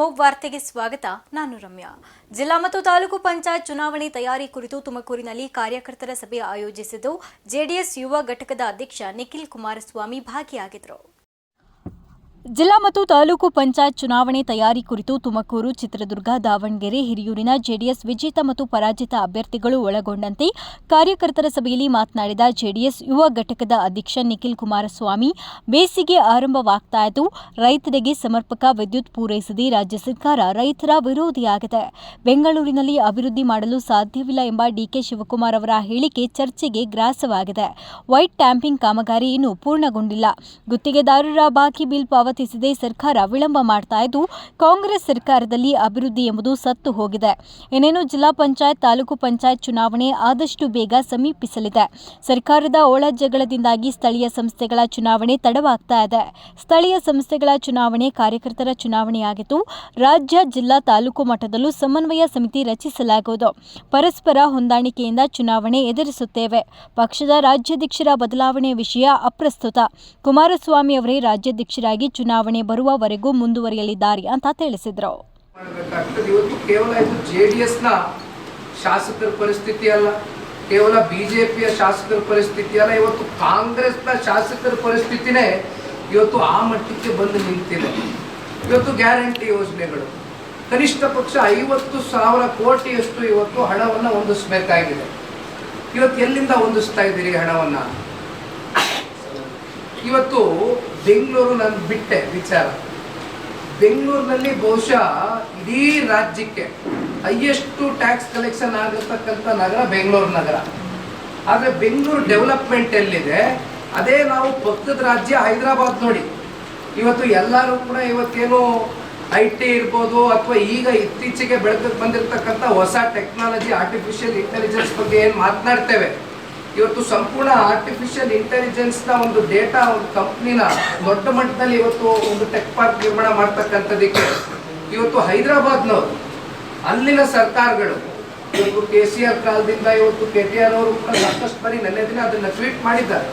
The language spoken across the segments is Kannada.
ಅಮೋಘ್ ವಾರ್ತೆಗೆ ಸ್ವಾಗತ. ನಾನು ರಮ್ಯಾ. ಜಿಲ್ಲಾ ಮತ್ತು ತಾಲೂಕು ಪಂಚಾಯತ್ ಚುನಾವಣೆ ತಯಾರಿ ಕುರಿತು ತುಮಕೂರಿನಲ್ಲಿ ಕಾರ್ಯಕರ್ತರ ಸಭೆ ಆಯೋಜಿಸಿದ್ದು, ಜೆಡಿಎಸ್ ಯುವ ಘಟಕದ ಅಧ್ಯಕ್ಷ ನಿಖಿಲ್ ಕುಮಾರಸ್ವಾಮಿ ಭಾಗಿಯಾಗಿದ್ದರು. ಜಿಲ್ಲಾ ಮತ್ತು ತಾಲೂಕು ಪಂಚಾಯತ್ ಚುನಾವಣೆ ತಯಾರಿ ಕುರಿತು ತುಮಕೂರು, ಚಿತ್ರದುರ್ಗ, ದಾವಣಗೆರೆ, ಹಿರಿಯೂರಿನ ಜೆಡಿಎಸ್ ವಿಜೇತ ಮತ್ತು ಪರಾಜಿತ ಅಭ್ಯರ್ಥಿಗಳು ಒಳಗೊಂಡಂತೆ ಕಾರ್ಯಕರ್ತರ ಸಭೆಯಲ್ಲಿ ಮಾತನಾಡಿದ ಜೆಡಿಎಸ್ ಯುವ ಘಟಕದ ಅಧ್ಯಕ್ಷ ನಿಖಿಲ್ ಕುಮಾರಸ್ವಾಮಿ, ಬೇಸಿಗೆ ಆರಂಭವಾಗ್ತಾ ಇದ್ದು ರೈತರಿಗೆ ಸಮರ್ಪಕ ವಿದ್ಯುತ್ ಪೂರೈಸದೆ ರಾಜ್ಯ ಸರ್ಕಾರ ರೈತರ ವಿರೋಧಿಯಾಗಿದೆ. ಬೆಂಗಳೂರಿನಲ್ಲಿ ಅಭಿವೃದ್ಧಿ ಮಾಡಲು ಸಾಧ್ಯವಿಲ್ಲ ಎಂಬ ಡಿಕೆ ಶಿವಕುಮಾರ್ ಅವರ ಹೇಳಿಕೆ ಚರ್ಚೆಗೆ ಗ್ರಾಸವಾಗಿದೆ. ವೈಟ್ ಟ್ಯಾಂಪಿಂಗ್ ಕಾಮಗಾರಿ ಇನ್ನೂ ಪೂರ್ಣಗೊಂಡಿಲ್ಲ. ಗುತ್ತಿಗೆದಾರರ ಬಾಕಿ ಬಿಲ್ ಪಾವತಿಸದೆ ಸರ್ಕಾರ ವಿಳಂಬ ಮಾಡ್ತಾ ಇದ್ದು ಕಾಂಗ್ರೆಸ್ ಸರ್ಕಾರದಲ್ಲಿ ಅಭಿವೃದ್ಧಿ ಎಂಬುದು ಸತ್ತು ಹೋಗಿದೆ. ಇನ್ನೇನು ಜಿಲ್ಲಾ ಪಂಚಾಯತ್, ತಾಲೂಕು ಪಂಚಾಯತ್ ಚುನಾವಣೆ ಆದಷ್ಟು ಬೇಗ ಸಮೀಪಿಸಲಿದೆ. ಸರ್ಕಾರದ ಒಳ ಜಗಳದಿಂದಾಗಿ ಸ್ಥಳೀಯ ಸಂಸ್ಥೆಗಳ ಚುನಾವಣೆ ತಡವಾಗ್ತಾ ಇದೆ. ಸ್ಥಳೀಯ ಸಂಸ್ಥೆಗಳ ಚುನಾವಣೆ ಕಾರ್ಯಕರ್ತರ ಚುನಾವಣೆಯಾಗಿದ್ದು, ರಾಜ್ಯ, ಜಿಲ್ಲಾ, ತಾಲೂಕು ಮಟ್ಟದಲ್ಲೂ ಸಮನ್ವಯ ಸಮಿತಿ ರಚಿಸಲಾಗುವುದು. ಪರಸ್ಪರ ಹೊಂದಾಣಿಕೆಯಿಂದ ಚುನಾವಣೆ ಎದುರಿಸುತ್ತೇವೆ. ಪಕ್ಷದ ರಾಜ್ಯಾಧ್ಯಕ್ಷರ ಬದಲಾವಣೆ ವಿಷಯ ಅಪ್ರಸ್ತುತ. ಕುಮಾರಸ್ವಾಮಿ ಅವರೇ ರಾಜ್ಯಾಧ್ಯಕ್ಷರಾಗಿ ಚುನಾವಣೆ ಬರುವವರೆಗೂ ಮುಂದುವರಿಯಲಿದ್ದಾರೆ ಅಂತ ತಿಳಿಸಿದರು. ಇವತ್ತು ಕೇವಲ ಇದು ಜೆ ಡಿ ಎಸ್ನ ಶಾಸಕರ ಪರಿಸ್ಥಿತಿ ಅಲ್ಲ. ಕೇವಲ ಬಿಜೆಪಿಯ ಶಾಸಕರ ಪರಿಸ್ಥಿತಿ ಅಲ್ಲ. ಇವತ್ತು ಕಾಂಗ್ರೆಸ್ನ ಶಾಸಕರ ಪರಿಸ್ಥಿತಿನೇ ಇವತ್ತು ಆ ಮಟ್ಟಕ್ಕೆ ಬಂದು ನಿಂತಿದೆ. ಇವತ್ತು ಗ್ಯಾರಂಟಿ ಯೋಜನೆಗಳು. ಕನಿಷ್ಠ ಪಕ್ಷ ಐವತ್ತು ಸಾವಿರ ಕೋಟಿಯಷ್ಟು ಇವತ್ತು ಹಣವನ್ನು ಹೊಂದಿಸಬೇಕಾಗಿದೆ. ಇವತ್ತು ಎಲ್ಲಿಂದ ಹೊಂದಿಸ್ತಾ ಇದ್ದೀರಿ ಹಣವನ್ನು? ಇವತ್ತು ಬೆಂಗಳೂರು ನಾನು ಬಿಟ್ಟೆ ವಿಚಾರ. ಬೆಂಗಳೂರಿನಲ್ಲಿ ಬಹುಶಃ ಇಡೀ ರಾಜ್ಯಕ್ಕೆ ಹೈಯೆಸ್ಟ್ ಟ್ಯಾಕ್ಸ್ ಕಲೆಕ್ಷನ್ ಆಗಿರ್ತಕ್ಕಂಥ ನಗರ ಬೆಂಗಳೂರು ನಗರ. ಆದರೆ ಬೆಂಗಳೂರು ಡೆವಲಪ್ಮೆಂಟ್ ಎಲ್ಲಿದೆ? ಅದೇ ನಾವು ಪಕ್ಕದ ರಾಜ್ಯ ಹೈದರಾಬಾದ್ ನೋಡಿ. ಇವತ್ತು ಎಲ್ಲರೂ ಕೂಡ ಇವತ್ತೇನು ಐ ಟಿ ಇರ್ಬೋದು ಅಥವಾ ಈಗ ಇತ್ತೀಚೆಗೆ ಬೆಳೆದಕ್ಕೆ ಬಂದಿರತಕ್ಕಂಥ ಹೊಸ ಟೆಕ್ನಾಲಜಿ ಆರ್ಟಿಫಿಷಿಯಲ್ ಇಂಟೆಲಿಜೆನ್ಸ್ ಬಗ್ಗೆ ಏನು ಮಾತನಾಡ್ತೇವೆ? ಇವತ್ತು ಸಂಪೂರ್ಣ ಆರ್ಟಿಫಿಷಿಯಲ್ ಇಂಟೆಲಿಜೆನ್ಸ್ನ ಒಂದು ಡೇಟಾ ಒಂದು ಕಂಪ್ನಿನ ದೊಡ್ಡ ಮಟ್ಟದಲ್ಲಿ ಇವತ್ತು ಒಂದು ಟೆಕ್ ಪಾರ್ಕ್ ನಿರ್ಮಾಣ ಮಾಡ್ತಕ್ಕಂಥದ್ದಕ್ಕೆ ಇವತ್ತು ಹೈದರಾಬಾದ್ನವರು, ಅಲ್ಲಿನ ಸರ್ಕಾರಗಳು, ಇವತ್ತು ಕೆ ಸಿ ಆರ್ ಕಾಲದಿಂದ ಇವತ್ತು ಕೆ ಟಿ ಆರ್ ಅವರು ಕೂಡ ಸಾಕಷ್ಟು ಬಾರಿ ನೆನ್ನೆ ದಿನ ಅದನ್ನ ಟ್ವೀಟ್ ಮಾಡಿದ್ದಾರೆ.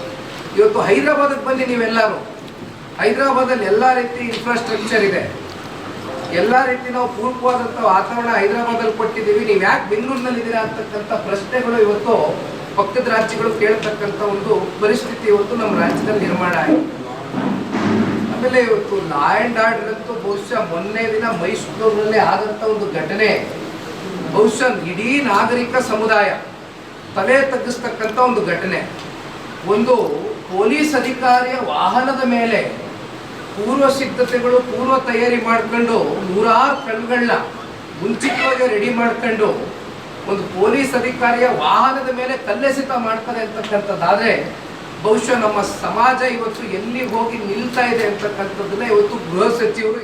ಇವತ್ತು ಹೈದರಾಬಾದಕ್ಕೆ ಬನ್ನಿ ನೀವೆಲ್ಲರೂ. ಹೈದರಾಬಾದಲ್ಲಿ ಎಲ್ಲ ರೀತಿ ಇನ್ಫ್ರಾಸ್ಟ್ರಕ್ಚರ್ ಇದೆ. ಎಲ್ಲ ರೀತಿ ನಾವು ಪೂರ್ವವಾದಂಥ ವಾತಾವರಣ ಹೈದರಾಬಾದಲ್ಲಿ ಕೊಟ್ಟಿದ್ದೀವಿ. ನೀವು ಯಾಕೆ ಬೆಂಗಳೂರಿನಲ್ಲಿದ್ದೀರಾ ಅಂತಕ್ಕಂಥ ಪ್ರಶ್ನೆಗಳು ಇವತ್ತು ಪಕ್ಕದ ರಾಜ್ಯಗಳು ಕೇಳತಕ್ಕಂಥ ಒಂದು ಪರಿಸ್ಥಿತಿ ಇವತ್ತು ನಮ್ಮ ರಾಜ್ಯದಲ್ಲಿ ನಿರ್ಮಾಣ ಆಗಿದೆ. ಆಮೇಲೆ ಇವತ್ತು ಲಾ ಆ್ಯಂಡ್ ಆರ್ಡರ್ ಅಂತೂ ಬಹುಶಃ ಮೊನ್ನೆ ದಿನ ಮೈಸೂರಿನಲ್ಲಿ ಆದಂಥ ಒಂದು ಘಟನೆ. ಬಹುಶಃ ಇಡೀ ನಾಗರಿಕ ಸಮುದಾಯ ತಲೆ ತಗ್ಗಿಸ್ತಕ್ಕಂಥ ಒಂದು ಘಟನೆ. ಒಂದು ಪೊಲೀಸ್ ಅಧಿಕಾರಿಯ ವಾಹನದ ಮೇಲೆ ಪೂರ್ವ ಸಿದ್ಧತೆಗಳು, ಪೂರ್ವ ತಯಾರಿ ಮಾಡ್ಕೊಂಡು ನೂರಾರು ಕಣ್ಗಳನ್ನ ಮುಂಚಿತವಾಗಿ ರೆಡಿ ಮಾಡ್ಕೊಂಡು ಒಂದು ಪೊಲೀಸ್ ಅಧಿಕಾರಿಯ ವಾಹನದ ಮೇಲೆ ಕಲ್ಲೆಸೆತ ಮಾಡ್ತಾರೆ ಅಂತಕ್ಕಂಥದ್ದಾದ್ರೆ, ಬಹುಶಃ ನಮ್ಮ ಸಮಾಜ ಇವತ್ತು ಎಲ್ಲಿ ಹೋಗಿ ನಿಲ್ತಾ ಇದೆ ಅಂತಕ್ಕಂಥದ್ದನ್ನ ಇವತ್ತು ಗೃಹ ಸಚಿವರು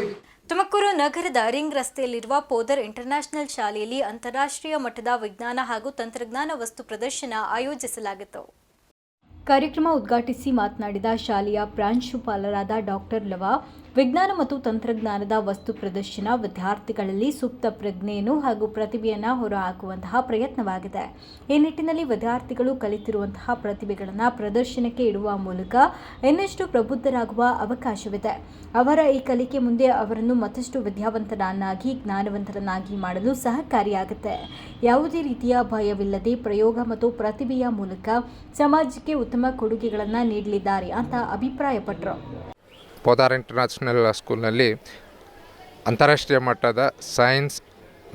ತುಮಕೂರು ನಗರದ ರಿಂಗ್ ರಸ್ತೆಯಲ್ಲಿರುವ ಪೋದರ್ ಇಂಟರ್ನ್ಯಾಷನಲ್ ಶಾಲೆಯಲ್ಲಿ ಅಂತಾರಾಷ್ಟ್ರೀಯ ಮಟ್ಟದ ವಿಜ್ಞಾನ ಹಾಗೂ ತಂತ್ರಜ್ಞಾನ ವಸ್ತು ಪ್ರದರ್ಶನ ಆಯೋಜಿಸಲಾಗಿತ್ತು. ಕಾರ್ಯಕ್ರಮ ಉದ್ಘಾಟಿಸಿ ಮಾತನಾಡಿದ ಶಾಲೆಯ ಪ್ರಾಂಶುಪಾಲರಾದ ಡಾಕ್ಟರ್ ಲವ ವಿಜ್ಞಾನ ಮತ್ತು ತಂತ್ರಜ್ಞಾನದ ವಸ್ತು ಪ್ರದರ್ಶನ ವಿದ್ಯಾರ್ಥಿಗಳಲ್ಲಿ ಸೂಕ್ತ ಪ್ರಜ್ಞೆಯನ್ನು ಹಾಗೂ ಪ್ರತಿಭೆಯನ್ನು ಹೊರಹಾಕುವಂತಹ ಪ್ರಯತ್ನವಾಗಿದೆ. ಈ ನಿಟ್ಟಿನಲ್ಲಿ ವಿದ್ಯಾರ್ಥಿಗಳು ಕಲಿತಿರುವಂತಹ ಪ್ರತಿಭೆಗಳನ್ನು ಪ್ರದರ್ಶನಕ್ಕೆ ಇಡುವ ಮೂಲಕ ಇನ್ನಷ್ಟು ಪ್ರಬುದ್ಧರಾಗುವ ಅವಕಾಶವಿದೆ. ಅವರ ಈ ಕಲಿಕೆ ಮುಂದೆ ಅವರನ್ನು ಮತ್ತಷ್ಟು ವಿದ್ಯಾವಂತರನ್ನಾಗಿ, ಜ್ಞಾನವಂತರನ್ನಾಗಿ ಮಾಡಲು ಸಹಕಾರಿಯಾಗುತ್ತೆ. ಯಾವುದೇ ರೀತಿಯ ಭಯವಿಲ್ಲದೆ ಪ್ರಯೋಗ ಮತ್ತು ಪ್ರತಿಭೆಯ ಮೂಲಕ ಸಮಾಜಕ್ಕೆ ಉತ್ತಮ ಕೊಡುಗೆಗಳನ್ನು ನೀಡಲಿದ್ದಾರೆ ಅಂತ ಅಭಿಪ್ರಾಯಪಟ್ಟರು ಪೋದಾರ್ ಇಂಟರ್ನ್ಯಾಷನಲ್ ಸ್ಕೂಲ್ನಲ್ಲಿ ಅಂತಾರಾಷ್ಟ್ರೀಯ ಮಟ್ಟದ science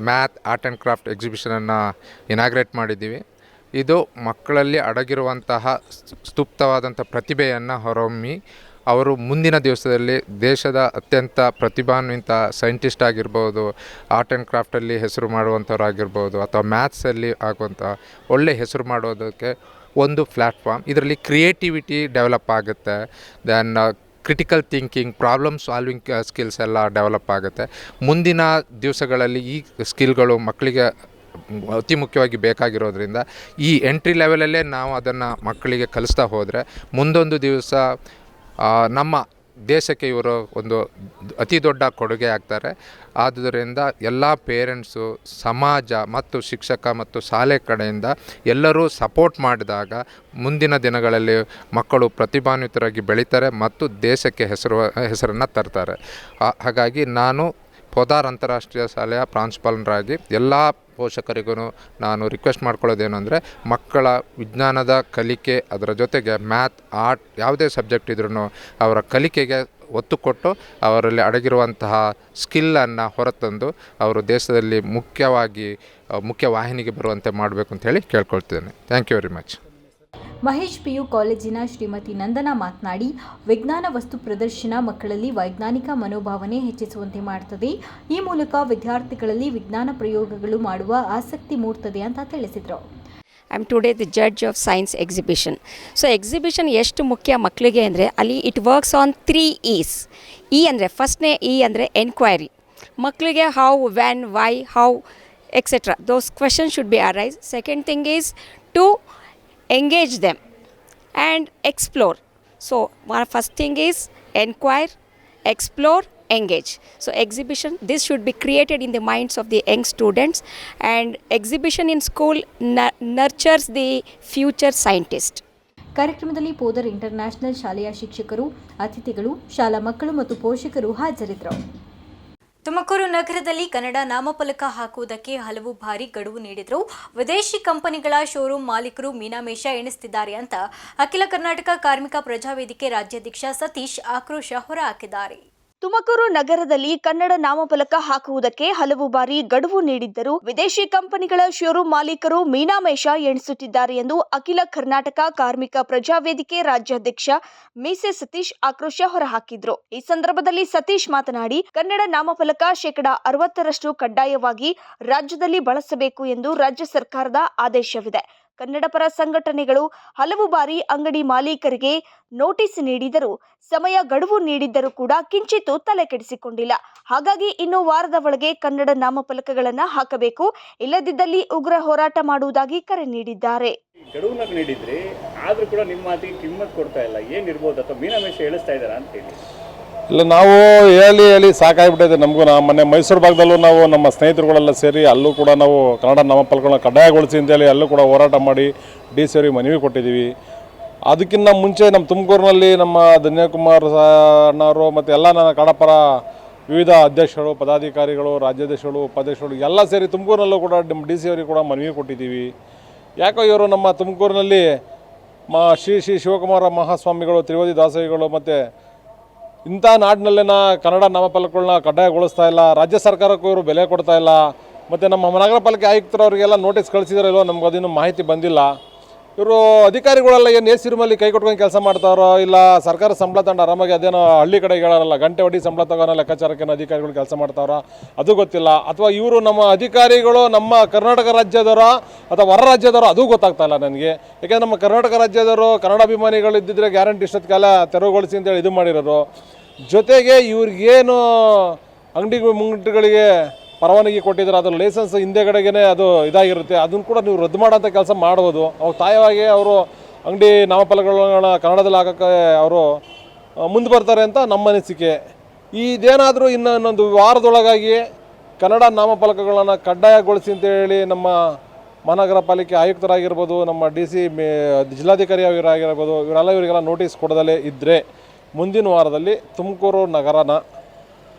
math art and craft ಎಕ್ಸಿಬಿಷನನ್ನು inaugurate ಮಾಡಿದ್ದೀವಿ. ಇದು ಮಕ್ಕಳಲ್ಲಿ ಅಡಗಿರುವಂತಹ ಸ್ತುಪ್ತವಾದಂಥ ಪ್ರತಿಭೆಯನ್ನು ಹೊರಹೊಮ್ಮಿ ಅವರು ಮುಂದಿನ ದಿವಸದಲ್ಲಿ ದೇಶದ ಅತ್ಯಂತ ಪ್ರತಿಭಾನ್ವಿತ ಸೈಂಟಿಸ್ಟ್ ಆಗಿರ್ಬೋದು ಆರ್ಟ್ ಆ್ಯಂಡ್ ಕ್ರಾಫ್ಟಲ್ಲಿ ಹೆಸರು ಮಾಡುವಂಥವ್ರು ಆಗಿರ್ಬೋದು, ಅಥವಾ ಮ್ಯಾಥ್ಸಲ್ಲಿ ಆಗುವಂಥ ಒಳ್ಳೆ ಹೆಸರು ಮಾಡೋದಕ್ಕೆ ಒಂದು ಪ್ಲ್ಯಾಟ್ಫಾರ್ಮ್ ಇದರಲ್ಲಿ ಕ್ರಿಯೇಟಿವಿಟಿ ಡೆವಲಪ್ ಆಗುತ್ತೆ. Then critical thinking problem solving skills ಎಲ್ಲ ಡೆವಲಪ್ ಆಗುತ್ತೆ. ಮುಂದಿನ ದಿವಸಗಳಲ್ಲಿ ಈ ಸ್ಕಿಲ್ಗಳು ಮಕ್ಕಳಿಗೆ ಅತಿ ಮುಖ್ಯವಾಗಿ ಬೇಕಾಗಿರೋದ್ರಿಂದ ಈ ಎಂಟ್ರಿ ಲೆವೆಲಲ್ಲೇ ನಾವು ಅದನ್ನು ಮಕ್ಕಳಿಗೆ ಕಲಿಸ್ತಾ ಹೋದರೆ ಮುಂದೊಂದು ದಿವಸ ನಮ್ಮ ದೇಶಕ್ಕೆ ಇವರು ಒಂದು ಅತಿ ದೊಡ್ಡ ಕೊಡುಗೆ ಆಗ್ತಾರೆ. ಆದ್ದರಿಂದ ಎಲ್ಲ ಪೇರೆಂಟ್ಸು, ಸಮಾಜ ಮತ್ತು ಶಿಕ್ಷಕ ಮತ್ತು ಶಾಲೆ ಕಡೆಯಿಂದ ಎಲ್ಲರೂ ಸಪೋರ್ಟ್ ಮಾಡಿದಾಗ ಮುಂದಿನ ದಿನಗಳಲ್ಲಿ ಮಕ್ಕಳು ಪ್ರತಿಭಾನ್ವಿತರಾಗಿ ಬೆಳೀತಾರೆ ಮತ್ತು ದೇಶಕ್ಕೆ ಹೆಸರು, ಹೆಸರನ್ನು ತರ್ತಾರೆ. ಹಾಗಾಗಿ ನಾನು ಪೊದಾರ್ ಅಂತಾರಾಷ್ಟ್ರೀಯ ಶಾಲೆಯ ಪ್ರಾಂಶುಪಾಲರಾಗಿ ಎಲ್ಲ ಪೋಷಕರಿಗೂ ನಾನು ರಿಕ್ವೆಸ್ಟ್ ಮಾಡ್ಕೊಳ್ಳೋದೇನು ಅಂದರೆ ಮಕ್ಕಳ ವಿಜ್ಞಾನದ ಕಲಿಕೆ ಅದರ ಜೊತೆಗೆ ಮ್ಯಾಥ್ ಆರ್ಟ್ ಯಾವುದೇ ಸಬ್ಜೆಕ್ಟ್ ಇದ್ರೂ ಅವರ ಕಲಿಕೆಗೆ ಒತ್ತು ಕೊಟ್ಟು ಅವರಲ್ಲಿ ಅಡಗಿರುವಂತಹ ಸ್ಕಿಲ್ಲನ್ನು ಹೊರತಂದು ಅವರು ದೇಶದಲ್ಲಿ ಮುಖ್ಯವಾಗಿ ಮುಖ್ಯ ವಾಹಿನಿಗೆ ಬರುವಂತೆ ಮಾಡಬೇಕು ಅಂತ ಹೇಳಿ ಕೇಳ್ಕೊಳ್ತಿದ್ದೇನೆ. Thank you very much Mahesh PU ಕಾಲೇಜಿನ ಶ್ರೀಮತಿ ನಂದನಾ ಮಾತನಾಡಿ, ವಿಜ್ಞಾನ ವಸ್ತು ಪ್ರದರ್ಶನ ಮಕ್ಕಳಲ್ಲಿ ವೈಜ್ಞಾನಿಕ ಮನೋಭಾವನೆ ಹೆಚ್ಚಿಸುವಂತೆ ಮಾಡುತ್ತದೆ ಈ ಮೂಲಕ ವಿದ್ಯಾರ್ಥಿಗಳಲ್ಲಿ ವಿಜ್ಞಾನ ಪ್ರಯೋಗಗಳು ಮಾಡುವ ಆಸಕ್ತಿ ಮೂಡ್ತದೆ ಅಂತ ತಿಳಿಸಿದರು. I am today the judge of science exhibition so exhibition ಎಷ್ಟು ಮುಖ್ಯ ಮಕ್ಕಳಿಗೆ ಅಂದರೆ, ಅಲ್ಲಿ it works on three is E ಅಂದರೆ ಫಸ್ಟ್ನೇ ಇ ಅಂದರೆ ಎನ್ಕ್ವೈರಿ ಮಕ್ಕಳಿಗೆ how when why how etcetera those question should be arise second thing is to engage and explore so one first thing is enquire explore engage so exhibition this should be created in the minds of the young students and exhibition in school nurtures the future scientist ಕಾರ್ಯಕ್ರಮದಲ್ಲಿ ಪೋದರ್ ಇಂಟರ್ನ್ಯಾಷನಲ್ ಶಾಲೆಯ ಶಿಕ್ಷಕರು ಅತಿಥಿಗಳು ಶಾಲಾ ಮಕ್ಕಳು ಮತ್ತು ಪೋಷಕರು ಹಾಜರಿದ್ದರು ತುಮಕೂರು ನಗರದಲ್ಲಿ ಕನ್ನಡ ನಾಮಫಲಕ ಹಾಕುವುದಕ್ಕೆ ಹಲವು ಬಾರಿ ಗಡುವು ನೀಡಿದರು. ವಿದೇಶಿ ಕಂಪನಿಗಳ ಶೋರೂಮ್ ಮಾಲೀಕರು ಮೀನಾಮೇಷ ಎಣಿಸುತ್ತಿದ್ದಾರೆ ಅಂತ ಅಖಿಲ ಕರ್ನಾಟಕ ಕಾರ್ಮಿಕ ಪ್ರಜಾವೇದಿಕೆ ರಾಜ್ಯಾಧ್ಯಕ್ಷ ಸತೀಶ್ ಆಕ್ರೋಶ ಹೊರಹಾಕಿದ್ದಾರೆ ತುಮಕೂರು ನಗರದಲ್ಲಿ ಕನ್ನಡ ನಾಮಫಲಕ ಹಾಕುವುದಕ್ಕೆ ಹಲವು ಬಾರಿ ಗಡುವು ನೀಡಿದ್ದರು ವಿದೇಶಿ ಕಂಪನಿಗಳ ಶೋರೂಮ್ ಮಾಲೀಕರು ಮೀನಾಮೇಷ ಎಣಿಸುತ್ತಿದ್ದಾರೆ ಎಂದು ಅಖಿಲ ಕರ್ನಾಟಕ ಕಾರ್ಮಿಕ ಪ್ರಜಾವೇದಿಕೆ ರಾಜ್ಯಾಧ್ಯಕ್ಷ ಮೀಸೆ ಸತೀಶ್ ಆಕ್ರೋಶ ಹೊರಹಾಕಿದ್ರು. ಈ ಸಂದರ್ಭದಲ್ಲಿ ಸತೀಶ್ ಮಾತನಾಡಿ, ಕನ್ನಡ ನಾಮಫಲಕ ಶೇಕಡಾ ಅರವತ್ತರಷ್ಟು ಕಡ್ಡಾಯವಾಗಿ ರಾಜ್ಯದಲ್ಲಿ ಬಳಸಬೇಕು ಎಂದು ರಾಜ್ಯ ಸರ್ಕಾರದ ಆದೇಶವಿದೆ. ಕನ್ನಡಪರ ಸಂಘಟನೆಗಳು ಹಲವು ಬಾರಿ ಅಂಗಡಿ ಮಾಲೀಕರಿಗೆ ನೋಟಿಸ್ ನೀಡಿದರೂ ಸಮಯ ಗಡುವು ನೀಡಿದ್ದರೂ ಕೂಡ ಕಿಂಚಿತ್ತೂ ತಲೆ ಕೆಡಿಸಿಕೊಂಡಿಲ್ಲ. ಹಾಗಾಗಿ ಇನ್ನು ವಾರದ ಒಳಗೆ ಕನ್ನಡ ನಾಮಫಲಕಗಳನ್ನು ಹಾಕಬೇಕು. ಇಲ್ಲದಿದ್ದಲ್ಲಿ ಉಗ್ರ ಹೋರಾಟ ಮಾಡುವುದಾಗಿ ಕರೆ ನೀಡಿದ್ದಾರೆ. ಗಡುವನ್ನ ನೀಡಿದ್ರಿ, ಆದ್ರೂ ಕೂಡ ನಿಮ್ಮ ಕಿಮ್ಮತ್ ಕೊಡ್ತಾ ಇಲ್ಲ. ಏನಿರ್ಬೋದು ಅಥವಾ ಮೀನಮೇಶ ಹೇಳಿಸ್ತಾ ಅಂತ ಹೇಳಿ. ಇಲ್ಲ, ನಾವು ಹೇಳಿ ಹೇಳಿ ಸಾಕಾಗಿಬಿಟ್ಟಿದೆ ನಮಗೂ. ನಾ ಮೊನ್ನೆ ಮೈಸೂರು ಭಾಗದಲ್ಲೂ ನಾವು ನಮ್ಮ ಸ್ನೇಹಿತರುಗಳೆಲ್ಲ ಸೇರಿ ಅಲ್ಲೂ ಕೂಡ ನಾವು ಕನ್ನಡ ನಾಮಫಲಕಗಳನ್ನ ಕಡ್ಡಾಯಗೊಳಿಸಿ ಅಂತೇಳಿ ಅಲ್ಲೂ ಕೂಡ ಹೋರಾಟ ಮಾಡಿ ಡಿ ಸಿ ಅವರಿಗೆ ಮನವಿ ಕೊಟ್ಟಿದ್ದೀವಿ. ಅದಕ್ಕಿಂತ ಮುಂಚೆ ನಮ್ಮ ತುಮಕೂರಿನಲ್ಲಿ ನಮ್ಮ ಧನ್ಯಕುಮಾರ್ ಅಣ್ಣವರು ಮತ್ತು ಎಲ್ಲ ನನ್ನ ಕನ್ನಡಪರ ವಿವಿಧ ಅಧ್ಯಕ್ಷರು, ಪದಾಧಿಕಾರಿಗಳು, ರಾಜ್ಯಾಧ್ಯಕ್ಷರು, ಉಪಾಧ್ಯಕ್ಷರು ಎಲ್ಲ ಸೇರಿ ತುಮಕೂರಿನಲ್ಲೂ ಕೂಡ ನಮ್ಮ ಡಿ ಸಿ ಅವರಿಗೆ ಕೂಡ ಮನವಿ ಕೊಟ್ಟಿದ್ದೀವಿ. ಯಾಕೋ ಇವರು ನಮ್ಮ ತುಮಕೂರಿನಲ್ಲಿ ಮಾ ಶ್ರೀ ಶ್ರೀ ಶಿವಕುಮಾರ ಮಹಾಸ್ವಾಮಿಗಳು, ತ್ರಿವೇದಿ ದಾಸೋಹಿಗಳು ಮತ್ತು ಇಂಥ ನಾಡಿನಲ್ಲಿನ ಕನ್ನಡ ನಾಮಫಲಕಗಳನ್ನ ಕಡ್ಡಾಯಗೊಳಿಸ್ತಾ ಇಲ್ಲ, ರಾಜ್ಯ ಸರ್ಕಾರಕ್ಕೂ ಇವರು ಬೆಲೆ ಕೊಡ್ತಾ ಇಲ್ಲ, ಮತ್ತು ನಮ್ಮ ನಗರ ಪಾಲಿಕೆ ಆಯುಕ್ತರವರಿಗೆಲ್ಲ ನೋಟಿಸ್ ಕಳಿಸಿದಾರೋ ಇಲ್ಲೋ ನಮ್ಗೆ ಅದಿನ್ನೂ ಮಾಹಿತಿ ಬಂದಿಲ್ಲ. ಇವರು ಅಧಿಕಾರಿಗಳೆಲ್ಲ ಏನು ಎ ಸಿರುಮಲ್ಲಿ ಕೈ ಕೊಟ್ಕೊಂಡು ಕೆಲಸ ಮಾಡ್ತಾರೋ ಇಲ್ಲ ಸರ್ಕಾರ ಸಂಬಳ ತಗೊಂಡು ಆರಾಮಾಗಿ ಅದೇನೋ ಹಳ್ಳಿ ಕಡೆ ಹೇಳೋರಲ್ಲ, ಗಂಟೆ ಒಡಿ ಸಂಬಳ ತಗೋನೋ ಲೆಕ್ಕಾಚಾರಕ್ಕೇನೋ ಅಧಿಕಾರಿಗಳು ಕೆಲಸ ಮಾಡ್ತಾರೋ ಅದು ಗೊತ್ತಿಲ್ಲ. ಅಥವಾ ಇವರು ನಮ್ಮ ಅಧಿಕಾರಿಗಳು ನಮ್ಮ ಕರ್ನಾಟಕ ರಾಜ್ಯದವರ ಅಥವಾ ಹೊರ ರಾಜ್ಯದವರೋ ಅದು ಗೊತ್ತಾಗ್ತಾ ಇಲ್ಲ ನನಗೆ. ಯಾಕೆಂದ್ರೆ ನಮ್ಮ ಕರ್ನಾಟಕ ರಾಜ್ಯದವರು ಕನ್ನಡ ಅಭಿಮಾನಿಗಳು ಇದ್ದಿದ್ರೆ ಗ್ಯಾರಂಟಿ ಇಷ್ಟೊತ್ತಿಗೆಲ್ಲ ತೆರವುಗೊಳಿಸಿ ಅಂತೇಳಿ ಇದು ಮಾಡಿರೋರು ಜೊತೆಗೆ ಇವ್ರಿಗೇನು ಅಂಗಡಿ ಮುಂಗಟ್ಟುಗಳಿಗೆ ಪರವಾನಗಿ ಕೊಟ್ಟಿದ್ದಾರೆ, ಅದರ ಲೈಸೆನ್ಸ್ ಹಿಂದೆಗಡೆಗೇ ಅದು ಇದಾಗಿರುತ್ತೆ, ಅದನ್ನು ಕೂಡ ನೀವು ರದ್ದು ಮಾಡೋಂಥ ಕೆಲಸ ಮಾಡ್ಬೋದು. ಅವ್ರು ತಾಯವಾಗಿ ಅವರು ಅಂಗಡಿ ನಾಮಫಲಕಗಳನ್ನ ಕನ್ನಡದಲ್ಲಿ ಹಾಕೋಕ್ಕೆ ಅವರು ಮುಂದೆ ಬರ್ತಾರೆ ಅಂತ ನಮ್ಮ ಅನಿಸಿಕೆ. ಇದೇನಾದರೂ ಇನ್ನು ಇನ್ನೊಂದು ವಾರದೊಳಗಾಗಿ ಕನ್ನಡ ನಾಮಫಲಕಗಳನ್ನು ಕಡ್ಡಾಯಗೊಳಿಸಿ ಅಂತೇಳಿ ನಮ್ಮ ಮಹಾನಗರ ಪಾಲಿಕೆ ಆಯುಕ್ತರಾಗಿರ್ಬೋದು, ನಮ್ಮ ಡಿ ಸಿ ಜಿಲ್ಲಾಧಿಕಾರಿ ಅವರಾಗಿರ್ಬೋದು ಇವರೆಲ್ಲ ಇವರಿಗೆಲ್ಲ ನೋಟಿಸ್ ಕೊಡದಲೇ ಇದ್ದರೆ ಮುಂದಿನ ವಾರದಲ್ಲಿ ತುಮಕೂರು ನಗರನ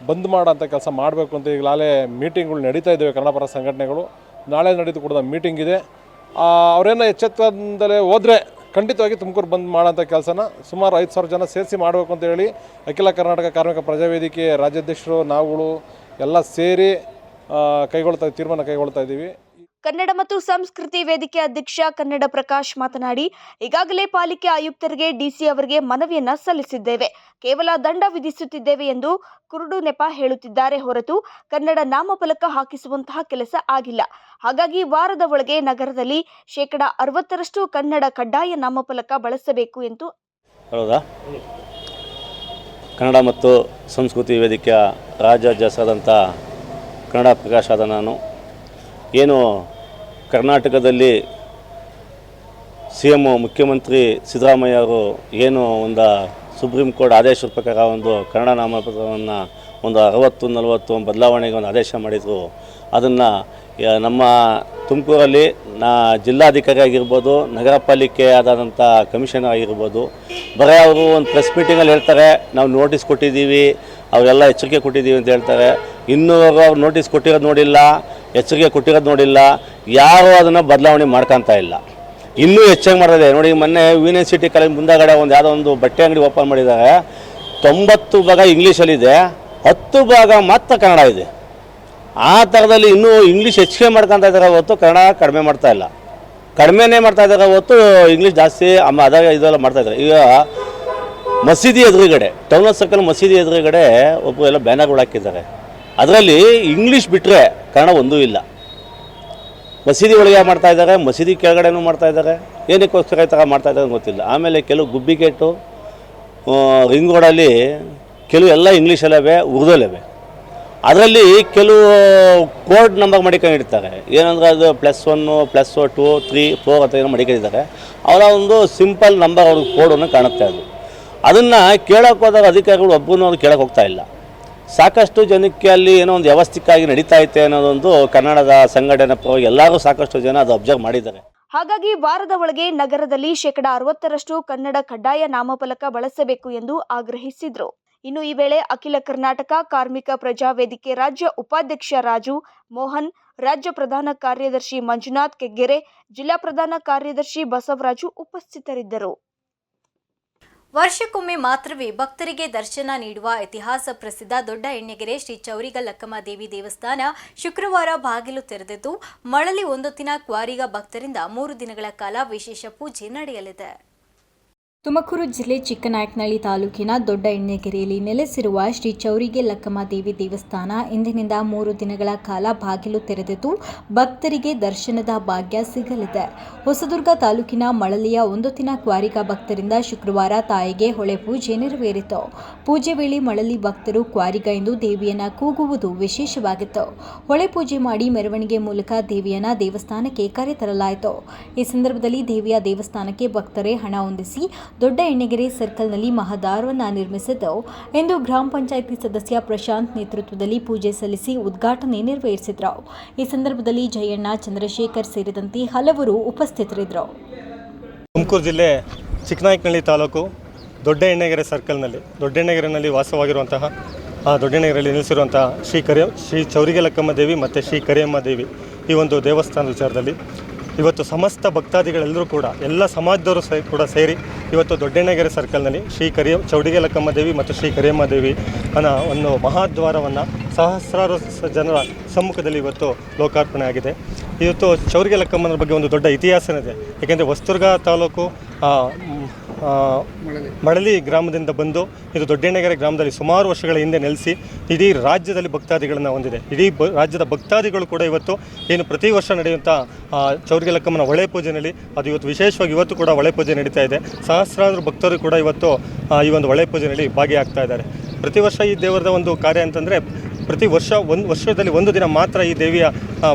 ಬಂದ್ ಮಾಡೋಂಥ ಕೆಲಸ ಮಾಡಬೇಕು ಅಂತ ಈಗಲೇ ಮೀಟಿಂಗ್ಗಳು ನಡೀತಾ ಇದ್ದಾವೆ ಕನ್ನಡಪರ ಸಂಘಟನೆಗಳು. ನಾಳೆ ನಡೀತು ಕೂಡ ಮೀಟಿಂಗ್ ಇದೆ. ಅವರೇನೋ ಎಚ್ಚೆತ್ತದಿಂದಲೇ ಹೋದರೆ ಖಂಡಿತವಾಗಿ ತುಮಕೂರು ಬಂದ್ ಮಾಡೋಂಥ ಕೆಲಸನ ಸುಮಾರು ಐದು ಸಾವಿರ ಜನ ಸೇರಿಸಿ ಮಾಡಬೇಕು ಅಂತ ಹೇಳಿ ಅಖಿಲ ಕರ್ನಾಟಕ ಕಾರ್ಮಿಕ ಪ್ರಜಾವೇದಿಕೆ ರಾಜ್ಯಾಧ್ಯಕ್ಷರು, ನಾವುಗಳು ಎಲ್ಲ ಸೇರಿ ಕೈಗೊಳ್ತಾ ತೀರ್ಮಾನ ಕೈಗೊಳ್ತಾ ಇದ್ದೀವಿ. ಕನ್ನಡ ಮತ್ತು ಸಂಸ್ಕೃತಿ ವೇದಿಕೆ ಅಧ್ಯಕ್ಷ ಕನ್ನಡ ಪ್ರಕಾಶ್ ಮಾತನಾಡಿ, ಈಗಾಗಲೇ ಪಾಲಿಕೆ ಆಯುಕ್ತರಿಗೆ ಡಿಸಿ ಅವರಿಗೆ ಮನವಿಯನ್ನ ಸಲ್ಲಿಸಿದ್ದೇವೆ. ಕೇವಲ ದಂಡ ವಿಧಿಸುತ್ತಿದ್ದೇವೆ ಎಂದು ಕುರುಡು ನೆಪ ಹೇಳುತ್ತಿದ್ದಾರೆ ಹೊರತು ಕನ್ನಡ ನಾಮಫಲಕ ಹಾಕಿಸುವಂತಹ ಕೆಲಸ ಆಗಿಲ್ಲ. ಹಾಗಾಗಿ ವಾರದ ಒಳಗೆ ನಗರದಲ್ಲಿ ಶೇಕಡ ಅರವತ್ತರಷ್ಟು ಕನ್ನಡ ಕಡ್ಡಾಯ ನಾಮಫಲಕ ಬಳಸಬೇಕು ಎಂದು ಹೌದಾ? ಕನ್ನಡ ಮತ್ತು ಸಂಸ್ಕೃತಿ ವೇದಿಕೆಯ ರಾಜ್ಯಾಧ್ಯಕ್ಷರಾದಂಥ ಕನ್ನಡ ಪ್ರಕಾಶ್ ನಾನು. ಏನು ಕರ್ನಾಟಕದಲ್ಲಿ ಸಿ ಎಂ ಮುಖ್ಯಮಂತ್ರಿ ಸಿದ್ದರಾಮಯ್ಯ ಅವರು ಏನು ಒಂದು ಸುಪ್ರೀಂ ಕೋರ್ಟ್ ಆದೇಶದ ಪ್ರಕಾರ ಒಂದು ಕನ್ನಡ ನಾಮಪತ್ರವನ್ನು ಒಂದು ಅರವತ್ತು, ನಲವತ್ತು ಬದಲಾವಣೆಗೆ ಒಂದು ಆದೇಶ ಮಾಡಿದರು. ಅದನ್ನು ನಮ್ಮ ತುಮಕೂರಲ್ಲಿ ನಾ ಜಿಲ್ಲಾಧಿಕಾರಿ ಆಗಿರ್ಬೋದು, ನಗರ ಪಾಲಿಕೆ ಆದಂಥ ಕಮಿಷನರ್ ಆಗಿರ್ಬೋದು, ಬರೀ ಅವರು ಒಂದು ಪ್ರೆಸ್ ಮೀಟಿಂಗಲ್ಲಿ ಹೇಳ್ತಾರೆ, ನಾವು ನೋಟಿಸ್ ಕೊಟ್ಟಿದ್ದೀವಿ, ಅವರೆಲ್ಲ ಎಚ್ಚರಿಕೆ ಕೊಟ್ಟಿದ್ದೀವಿ ಅಂತ ಹೇಳ್ತಾರೆ. ಇನ್ನೂ ಅವ್ರು ನೋಟಿಸ್ ಕೊಟ್ಟಿರೋದು ನೋಡಿಲ್ಲ. ಎಚ್ಚರಿಕೆ ಕೊಟ್ಟಿರೋದು ನೋಡಿಲ್ಲ, ಯಾರೂ ಅದನ್ನು ಬದಲಾವಣೆ ಮಾಡ್ಕೊತಾ ಇಲ್ಲ. ಇನ್ನೂ ಹೆಚ್ಚಾಗಿ ಮಾಡಿದೆ. ನೋಡಿ, ಮೊನ್ನೆ ಯೂನಿವರ್ಸಿಟಿ ಕಾಲೇಜ್ ಮುಂದಾಗಡೆ ಒಂದು ಯಾವುದೋ ಒಂದು ಬಟ್ಟೆ ಅಂಗಡಿ ಓಪನ್ ಮಾಡಿದ್ದಾರೆ. ತೊಂಬತ್ತು ಭಾಗ ಇಂಗ್ಲೀಷಲ್ಲಿದೆ ಹತ್ತು ಭಾಗ ಮಾತ್ರ ಕನ್ನಡ ಇದೆ. ಆ ಥರದಲ್ಲಿ ಇನ್ನೂ ಇಂಗ್ಲೀಷ್ ಹೆಚ್ಚಿಗೆ ಮಾಡ್ಕೊತಾ ಇದ್ದಾರೆ ಹೊತ್ತು ಕನ್ನಡ ಕಡಿಮೆ ಮಾಡ್ತಾ ಇಲ್ಲ. ಕಡಿಮೆನೇ ಮಾಡ್ತಾ ಇದ್ದಾರೆ ಹೊತ್ತು ಇಂಗ್ಲೀಷ್ ಜಾಸ್ತಿ ಅಮ್ಮ ಅದಾಗ ಇದೆಲ್ಲ ಮಾಡ್ತಾ ಇದ್ದಾರೆ. ಈಗ ಮಸೀದಿ ಎದುರುಗಡೆ ಟೌನ್ ಸರ್ಕಲ್ ಮಸೀದಿ ಎದುರುಗಡೆ ಒಬ್ಬರು ಎಲ್ಲ ಬ್ಯಾನರ್ಗಳು ಹಾಕಿದ್ದಾರೆ. ಅದರಲ್ಲಿ ಇಂಗ್ಲೀಷ್ ಬಿಟ್ಟರೆ ಕನ್ನಡ ಒಂದೂ ಇಲ್ಲ. ಮಸೀದಿ ಒಳಗೆ ಮಾಡ್ತಾ ಇದ್ದಾರೆ? ಮಸೀದಿ ಕೆಳಗಡೆನೂ ಮಾಡ್ತಾ ಇದ್ದಾರೆ. ಏನಕ್ಕೋಸ್ಕರ ಈ ಥರ ಮಾಡ್ತಾ ಇದ್ದಾರೆ ಗೊತ್ತಿಲ್ಲ. ಆಮೇಲೆ ಕೆಲವು ಗುಬ್ಬಿಗೇಟು ಆ, ರಿಂಗ್ ರೋಡಲ್ಲಿ ಕೆಲವು ಎಲ್ಲ ಇಂಗ್ಲೀಷಲ್ಲವೆ ಉರ್ದಲ್ಲವೆ ಅದರಲ್ಲಿ ಕೆಲವು ಕೋಡ್ ನಂಬರ್ ಮಡಿಕೊಂಡಿರ್ತಾರೆ. ಏನಂದ್ರೆ ಅದು plus one plus two three four ಅಂತ ಏನೋ ಮಡಿಕೊಂಡಿದ್ದಾರೆ. ಅವರ ಒಂದು ಸಿಂಪಲ್ ನಂಬರ್ ಅವ್ರಿಗೆ ಕೋಡನ್ನು ಕಾಣುತ್ತೆ ಅದು. ಅದನ್ನು ಕೇಳೋಕೆ ಹೋದಾಗ ಅಧಿಕಾರಿಗಳು ಒಬ್ಬನೂ ಅವ್ರು ಕೇಳೋಕೆ ಹೋಗ್ತಾ ಇಲ್ಲ. ಸಾಕಷ್ಟು ಜನಕ್ಕೆ ಅಲ್ಲಿ ಏನೋ ಒಂದು ವ್ಯವಸ್ಥಿತವಾಗಿ ನಡೀತಾ ಐತೆ ಅನ್ನೋದೊಂದು ಕನ್ನಡದ ಸಂಘಟನೆ ಎಲ್ಲರೂ ಸಾಕಷ್ಟು ಜನ ಅದು ಅಬ್ಸರ್ವ್ ಮಾಡಿದ್ದಾರೆ. ಹಾಗಾಗಿ ವಾರದ ಒಳಗೆ ನಗರದಲ್ಲಿ ಶೇಕಡ ಅರವತ್ತರಷ್ಟು ಕನ್ನಡ ಕಡ್ಡಾಯ ನಾಮಫಲಕ ಬಳಸಬೇಕು ಎಂದು ಆಗ್ರಹಿಸಿದ್ರು. ಇನ್ನು ಈ ವೇಳೆ ಅಖಿಲ ಕರ್ನಾಟಕ ಕಾರ್ಮಿಕ ಪ್ರಜಾ ವೇದಿಕೆ ರಾಜ್ಯ ಉಪಾಧ್ಯಕ್ಷ ರಾಜು ಮೋಹನ್, ರಾಜ್ಯ ಪ್ರಧಾನ ಕಾರ್ಯದರ್ಶಿ ಮಂಜುನಾಥ್ ಕೆಗ್ಗೆರೆ, ಜಿಲ್ಲಾ ಪ್ರಧಾನ ಕಾರ್ಯದರ್ಶಿ ಬಸವರಾಜು ಉಪಸ್ಥಿತರಿದ್ದರು. ವರ್ಷಕ್ಕೊಮ್ಮೆ ಮಾತ್ರವೇ ಭಕ್ತರಿಗೆ ದರ್ಶನ ನೀಡುವ ಇತಿಹಾಸ ಪ್ರಸಿದ್ಧ ದೊಡ್ಡ ಎಣ್ಣೆಗೆರೆ ಶ್ರೀ ಚೌರಿಗಲ್ಲಕ್ಕಮ್ಮ ದೇವಿ ದೇವಸ್ಥಾನ ಶುಕ್ರವಾರ ಬಾಗಿಲು ತೆರೆದಿದ್ದು, ಮಳಲಿ ಒಂದು ದಿನ ಕ್ವಾರಿಗ ಭಕ್ತರಿಂದ ಮೂರು ದಿನಗಳ ಕಾಲ ವಿಶೇಷ ಪೂಜೆ ನಡೆಯಲಿದೆ. ತುಮಕೂರು ಜಿಲ್ಲೆ ಚಿಕ್ಕನಾಯಕನಹಳ್ಳಿ ತಾಲೂಕಿನ ದೊಡ್ಡ ಎಣ್ಣೆಗೆರೆಯಲ್ಲಿ ನೆಲೆಸಿರುವ ಶ್ರೀ ಚೌರಿಗೆ ಲಕ್ಕಮ್ಮ ದೇವಿ ದೇವಸ್ಥಾನ ಇಂದಿನಿಂದ ಮೂರು ದಿನಗಳ ಕಾಲ ಬಾಗಿಲು ತೆರೆದಿದ್ದು ಭಕ್ತರಿಗೆ ದರ್ಶನದ ಭಾಗ್ಯ ಸಿಗಲಿದೆ. ಹೊಸದುರ್ಗ ತಾಲೂಕಿನ ಮಳಲಿಯ ಒಂದು ದಿನ ಕ್ವಾರಿಗ ಭಕ್ತರಿಂದ ಶುಕ್ರವಾರ ತಾಯಿಗೆ ಹೊಳೆ ಪೂಜೆ ನೆರವೇರಿತು. ಪೂಜೆ ವೇಳೆ ಮಳಲಿ ಭಕ್ತರು ಕ್ವಾರಿಗ ಎಂದು ದೇವಿಯನ್ನ ಕೂಗುವುದು ವಿಶೇಷವಾಗಿತ್ತು. ಹೊಳೆ ಪೂಜೆ ಮಾಡಿ ಮೆರವಣಿಗೆ ಮೂಲಕ ದೇವಿಯನ್ನ ದೇವಸ್ಥಾನಕ್ಕೆ ಕರೆತರಲಾಯಿತು. ಈ ಸಂದರ್ಭದಲ್ಲಿ ದೇವಿಯ ದೇವಸ್ಥಾನಕ್ಕೆ ಭಕ್ತರೇ ಹಣ ಹೊಂದಿಸಿ ದೊಡ್ಡ ಎಣ್ಣೆಗೆರೆ ಸರ್ಕಲ್ನಲ್ಲಿ ಮಹಾದಾರವನ್ನು ನಿರ್ಮಿಸಿದ್ದು ಎಂದು ಗ್ರಾಮ ಪಂಚಾಯಿತಿ ಸದಸ್ಯ ಪ್ರಶಾಂತ್ ನೇತೃತ್ವದಲ್ಲಿ ಪೂಜೆ ಸಲ್ಲಿಸಿ ಉದ್ಘಾಟನೆ ನೆರವೇರಿಸಿದ್ರು ಈ ಸಂದರ್ಭದಲ್ಲಿ ಜಯಣ್ಣ, ಚಂದ್ರಶೇಖರ್ ಸೇರಿದಂತೆ ಹಲವರು ಉಪಸ್ಥಿತರಿದ್ದರು. ತುಮಕೂರು ಜಿಲ್ಲೆ ಚಿಕ್ಕನಾಯಕನಹಳ್ಳಿ ತಾಲೂಕು ದೊಡ್ಡ ಎಣ್ಣೆಗೆರೆ ಸರ್ಕಲ್ನಲ್ಲಿ, ದೊಡ್ಡ ಎಣ್ಣೆಗೆರೆನಲ್ಲಿ ವಾಸವಾಗಿರುವಂತಹ, ಆ ದೊಡ್ಡ ಎಣ್ಣೆಗೆರೆಯಲ್ಲಿ ನಿಲ್ಲಿಸಿರುವಂತಹ ಶ್ರೀ ಕರಿಯ ಶ್ರೀ ಚೌರಿಗೆಲಕ್ಕಮ್ಮ ದೇವಿ ಮತ್ತು ಶ್ರೀ ಕರಿಯಮ್ಮ ದೇವಿ ಈ ಒಂದು ದೇವಸ್ಥಾನದ ವಿಚಾರದಲ್ಲಿ ಇವತ್ತು ಸಮಸ್ತ ಭಕ್ತಾದಿಗಳೆಲ್ಲರೂ ಕೂಡ, ಎಲ್ಲ ಸಮಾಜದವರು ಸಹ ಕೂಡ ಸೇರಿ ಇವತ್ತು ದೊಡ್ಡಣ್ಣಗೆರೆ ಸರ್ಕಲ್ನಲ್ಲಿ ಶ್ರೀ ಕರಿಯ ಚೌಡಿಗೆ ಲಕ್ಕಮ್ಮ ದೇವಿ ಮತ್ತು ಶ್ರೀ ಕರಿಯಮ್ಮ ದೇವಿ ಅನ್ನೋ ಒಂದು ಮಹಾದ್ವಾರವನ್ನು ಸಹಸ್ರಾರು ಜನರ ಸಮ್ಮುಖದಲ್ಲಿ ಇವತ್ತು ಲೋಕಾರ್ಪಣೆ ಆಗಿದೆ. ಇವತ್ತು ಚೌರಿಗೆ ಲಕ್ಕಮ್ಮನ ಬಗ್ಗೆ ಒಂದು ದೊಡ್ಡ ಇತಿಹಾಸನಿದೆ. ಏಕೆಂದರೆ ವಸ್ತುರ್ಗ ತಾಲೂಕು ಮಳಲಿ ಗ್ರಾಮದಿಂದ ಬಂದು ಇದು ದೊಡ್ಡೆಣ್ಣಗೆರೆ ಗ್ರಾಮದಲ್ಲಿ ಸುಮಾರು ವರ್ಷಗಳ ಹಿಂದೆ ನೆಲೆಸಿ ಇಡೀ ರಾಜ್ಯದಲ್ಲಿ ಭಕ್ತಾದಿಗಳನ್ನು ಹೊಂದಿದೆ. ಇಡೀ ಬ, ರಾಜ್ಯದ ಭಕ್ತಾದಿಗಳು ಕೂಡ ಇವತ್ತು ಏನು ಪ್ರತಿ ವರ್ಷ ನಡೆಯುವಂಥ ಚೌರ್ಗೆ ಚೌರಿಗೆ ಲಕ್ಕಮ್ಮನ ಒಳೆ ಪೂಜೆಯಲ್ಲಿ ಅದು ಇವತ್ತು ವಿಶೇಷವಾಗಿ ಇವತ್ತು ಕೂಡ ಹೊಳೆ ಪೂಜೆ ನಡೀತಾ ಇದೆ. ಸಹಸ್ರಾರು ಭಕ್ತರು ಕೂಡ ಇವತ್ತು ಈ ಒಂದು ಹೊಳೆ ಪೂಜೆಯಲ್ಲಿ ಭಾಗಿಯಾಗ್ತಾ ಇದ್ದಾರೆ. ಪ್ರತಿ ವರ್ಷ ಈ ದೇವರದ ಒಂದು ಕಾರ್ಯ ಅಂತಂದರೆ ಪ್ರತಿ ವರ್ಷ ಒಂದು, ವರ್ಷದಲ್ಲಿ ಒಂದು ದಿನ ಮಾತ್ರ ಈ ದೇವಿಯ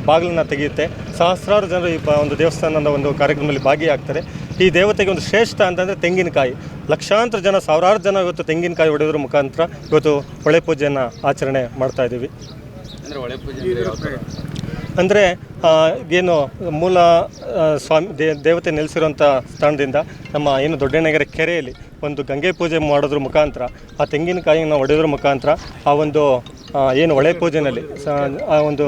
ಬಾಗಿಲನ್ನು ತೆಗೆಯುತ್ತೆ. ಸಹಸ್ರಾರು ಜನರು ಈ ಒಂದು ದೇವಸ್ಥಾನದ ಒಂದು ಕಾರ್ಯಕ್ರಮದಲ್ಲಿ ಭಾಗಿಯಾಗ್ತಾರೆ. ಈ ದೇವತೆಗೆ ಒಂದು ಶ್ರೇಷ್ಠ ಅಂತಂದರೆ ತೆಂಗಿನಕಾಯಿ. ಲಕ್ಷಾಂತರ ಜನ, ಸಾವಿರಾರು ಜನ ಇವತ್ತು ತೆಂಗಿನಕಾಯಿ ಹೊಡೆಯೋದ್ರ ಮುಖಾಂತರ ಇವತ್ತು ಹೊಳೆ ಪೂಜೆಯನ್ನು ಆಚರಣೆ ಮಾಡ್ತಾ ಇದ್ದೀವಿ. ಅಂದರೆ ಏನು ಮೂಲ ಸ್ವಾಮಿ, ದೇ, ದೇವತೆ ನೆಲೆಸಿರುವಂಥ ಸ್ಥಾನದಿಂದ ನಮ್ಮ ಏನು ದೊಡ್ಡಣ್ಣಗೆರೆ ಕೆರೆಯಲ್ಲಿ ಒಂದು ಗಂಗೆ ಪೂಜೆ ಮಾಡೋದ್ರ ಮುಖಾಂತರ, ಆ ತೆಂಗಿನಕಾಯಿಯನ್ನು ಒಡೆಯೋದ್ರ ಮುಖಾಂತರ ಆ ಒಂದು ಏನು ಹೊಳೆ ಪೂಜೆಯಲ್ಲಿ ಆ ಒಂದು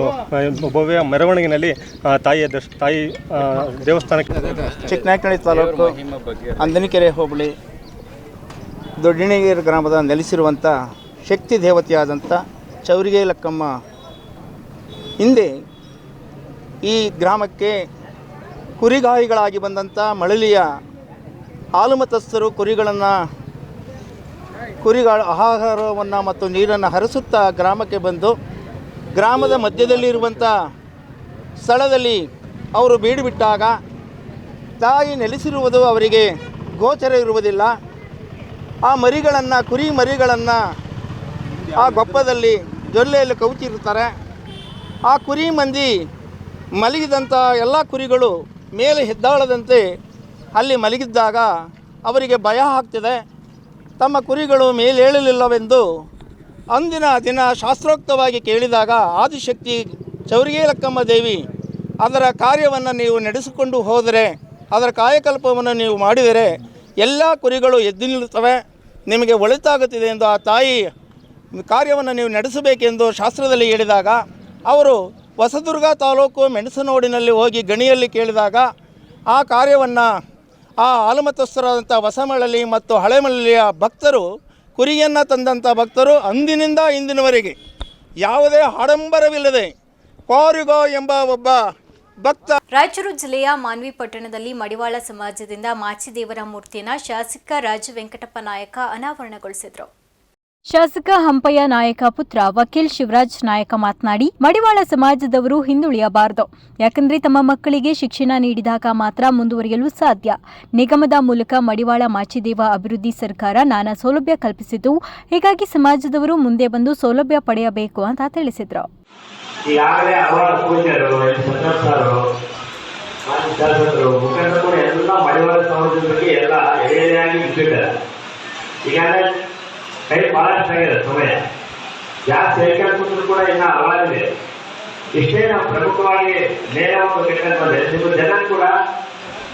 ಭವ್ಯ ಮೆರವಣಿಗೆಯಲ್ಲಿ ತಾಯಿಯ ದರ್ಶ, ತಾಯಿ ದೇವಸ್ಥಾನಕ್ಕೆ ಚಿಕ್ಕನಾಯಕನಹಳ್ಳಿ ತಾಲೂಕು ಅಂದನಿಕೆರೆ ಹೋಬಳಿ ದೊಡ್ಡಣಿಗೇರಿ ಗ್ರಾಮದ ನೆಲೆಸಿರುವಂಥ ಶಕ್ತಿ ದೇವತೆಯಾದಂಥ ಚೌರಿಗೆ ಲಕ್ಕಮ್ಮ ಹಿಂದೆ ಈ ಗ್ರಾಮಕ್ಕೆ ಕುರಿಗಾಯಿಗಳಾಗಿ ಬಂದಂಥ ಮಳಲಿಯ ಹಾಲುಮತಸ್ಥರು ಕುರಿಗಳನ್ನು, ಕುರಿಗಳ ಆಹಾರವನ್ನು ಮತ್ತು ನೀರನ್ನು ಹರಿಸುತ್ತಾ ಗ್ರಾಮಕ್ಕೆ ಬಂದು ಗ್ರಾಮದ ಮಧ್ಯದಲ್ಲಿರುವಂಥ ಸ್ಥಳದಲ್ಲಿ ಅವರು ಬೀಡು ಬಿಟ್ಟಾಗ ತಾಯಿ ನೆಲೆಸಿರುವುದು ಅವರಿಗೆ ಗೋಚರ ಇರುವುದಿಲ್ಲ. ಆ ಮರಿಗಳನ್ನು, ಕುರಿ ಮರಿಗಳನ್ನು ಆ ಗೊಪ್ಪದಲ್ಲಿ ಜೊಲ್ಲೆಯಲ್ಲಿ ಕವುಚಿರ್ತಾರೆ ಆ ಕುರಿ ಮಂದಿ ಮಲಗಿದಂಥ ಎಲ್ಲ ಕುರಿಗಳು ಮೇಲೆ ಹೆದ್ದಾಳದಂತೆ ಅಲ್ಲಿ ಮಲಗಿದ್ದಾಗ ಅವರಿಗೆ ಭಯ ಆಗ್ತಿದೆ. ತಮ್ಮ ಕುರಿಗಳು ಮೇಲೇಳಲಿಲ್ಲವೆಂದು ಅಂದಿನ ದಿನ ಶಾಸ್ತ್ರೋಕ್ತವಾಗಿ ಕೇಳಿದಾಗ ಆದಿಶಕ್ತಿ ಚೌರಿಗೇಲಕ್ಕಮ್ಮ ದೇವಿ, ಅದರ ಕಾರ್ಯವನ್ನು ನೀವು ನಡೆಸಿಕೊಂಡು ಹೋದರೆ, ಅದರ ಕಾಯಕಲ್ಪವನ್ನು ನೀವು ಮಾಡಿದರೆ ಎಲ್ಲ ಕುರಿಗಳು ಎದ್ದು ನಿಲ್ಲುತ್ತವೆ. ನಿಮಗೆ ಒಳಿತಾಗುತ್ತಿದೆ ಎಂದು ಆ ತಾಯಿ ಕಾರ್ಯವನ್ನು ನೀವು ನಡೆಸಬೇಕೆಂದು ಶಾಸ್ತ್ರದಲ್ಲಿ ಹೇಳಿದಾಗ, ಅವರು ಹೊಸದುರ್ಗ ತಾಲೂಕು ಮೆಣಸನೋಡಿನಲ್ಲಿ ಹೋಗಿ ಗಣಿಯಲ್ಲಿ ಕೇಳಿದಾಗ ಆ ಕಾರ್ಯವನ್ನು ಆ ಆಲಮತಸ್ಥರಾದಂಥ ಹೊಸಮಳಲಿ ಮತ್ತು ಹಳೆಮಳಲಿಯ ಭಕ್ತರು, ಕುರಿಯನ್ನು ತಂದಂಥ ಭಕ್ತರು ಅಂದಿನಿಂದ ಇಂದಿನವರೆಗೆ ಯಾವುದೇ ಆಡಂಬರವಿಲ್ಲದೆ ಕ್ವಾರಿಗೋ ಎಂಬ ಒಬ್ಬ ಭಕ್ತ ರಾಯಚೂರು ಜಿಲ್ಲೆಯ ಮಾನ್ವಿ ಪಟ್ಟಣದಲ್ಲಿ ಮಡಿವಾಳ ಸಮಾಜದಿಂದ ಮಾಚಿದೇವರ ಮೂರ್ತಿಯನ್ನು ಶಾಸಕ ರಾಜ ವೆಂಕಟಪ್ಪ ನಾಯಕ ಅನಾವರಣಗೊಳಿಸಿದ್ರು. ಶಾಸಕ ಹಂಪಯ್ಯ ನಾಯಕ ಪುತ್ರ ವಕೀಲ್ ಶಿವರಾಜ್ ನಾಯಕ ಮಾತನಾಡಿ, ಮಡಿವಾಳ ಸಮಾಜದವರು ಹಿಂದುಳಿಯಬಾರದು. ಯಾಕಂದ್ರೆ ತಮ್ಮ ಮಕ್ಕಳಿಗೆ ಶಿಕ್ಷಣ ನೀಡಿದಾಗ ಮಾತ್ರ ಮುಂದುವರಿಯಲು ಸಾಧ್ಯ. ನಿಗಮದ ಮೂಲಕ ಮಡಿವಾಳ ಮಾಚಿದೇವ ಅಭಿವೃದ್ಧಿ ಸರ್ಕಾರ ನಾನಾ ಸೌಲಭ್ಯ ಕಲ್ಪಿಸಿದ್ದು, ಹೀಗಾಗಿ ಸಮಾಜದವರು ಮುಂದೆ ಬಂದು ಸೌಲಭ್ಯ ಪಡೆಯಬೇಕು ಅಂತ ತಿಳಿಸಿದ್ರು. ಈಗಾಗಲೇ ಕೈ ಬಹಳ ಚೆನ್ನಾಗಿದೆ ಸಮಯ ಜಾಸ್ತಿ ಹೇಳ್ಕೊಂಡ್ರು ಕೂಡ ಇನ್ನ ಹಲವಾರಿದೆ ಇಷ್ಟೇ ನಾವು ಪ್ರಮುಖವಾಗಿ ನೇರವಾಗಿ ನಿಮ್ಮ ಜನ ಕೂಡ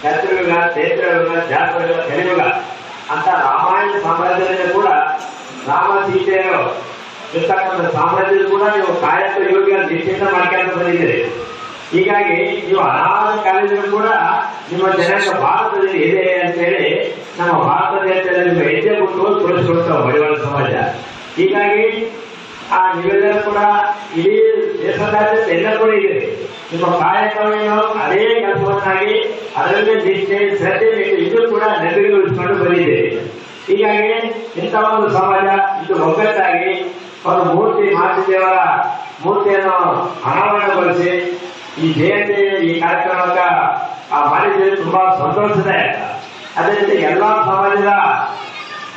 ಕರ್ತೃಯುಗ ಚೈತ್ರಯುಗ ಜಾತಯುಗ ಕಲಿಯುಗ ಅಂತ ರಾಮಾಯಣ ಸಾಮ್ರಾಜ್ಯದಲ್ಲಿ ಕೂಡ ರಾಮ ಸೀತೆಯರು ಇರ್ತಕ್ಕಂಥ ಸಾಮ್ರಾಜ್ಯದ ಕೂಡ ನೀವು ಕಾಯಕ ಯೋಗ ನಿಶ್ಚಿತ ಮಾಡ್ಕೊಂತ ಬಂದಿದ್ದೀರಿ. ಹೀಗಾಗಿ ನೀವು ಅನಾಥ ಕಾಲದಿಂದ ಕೂಡ ನಿಮ್ಮ ಜನಾಂಗ ಭಾರತದಲ್ಲಿ ಇದೆ ಅಂತೇಳಿ ನಮ್ಮ ಭಾರತ ದೇಶದಲ್ಲಿ ಹೆಜ್ಜೆ ಕೊಟ್ಟು ತೋರಿಸ್ಕೊಡ್ತಾವೆ ಮಡಿವಾಳ ಸಮಾಜ. ಹೀಗಾಗಿ ಆ ನಿವೇದನೆ ಕೂಡ ಇಡೀ ದೇಶದಾದ್ಯಂತ ಎಲ್ಲ ಕೂಡ ಇದೆ. ನಿಮ್ಮ ಕಾಯಕವೇನು ಅದೇ ಕೆಲಸವನ್ನಾಗಿ, ಅದರಲ್ಲೇ ನಿಷ್ಠೆ, ಶ್ರದ್ಧೆ ಇದು ಕೂಡ ನೆರವೇರಿಸಿಕೊಂಡು ಬಂದಿದೆ. ಹೀಗಾಗಿ ಇಂಥ ಒಂದು ಸಮಾಜ ಇದು ಒಗ್ಗಟ್ಟಾಗಿ ಒಂದು ಮೂರ್ತಿ ಮಾತೃದೇವರ ಮೂರ್ತಿಯನ್ನು ಅನಾವರಣಗೊಳಿಸಿ ಈ ಜಯಂತಿ ಈ ಕಾರ್ಯಕ್ರಮಕ್ಕೆ ಆ ಮಾಡಿದ್ರೆ ತುಂಬಾ ಸಂತೋಷದಾಯಕ. ಅದೇ ರೀತಿ ಎಲ್ಲಾ ಸಮಾಜದ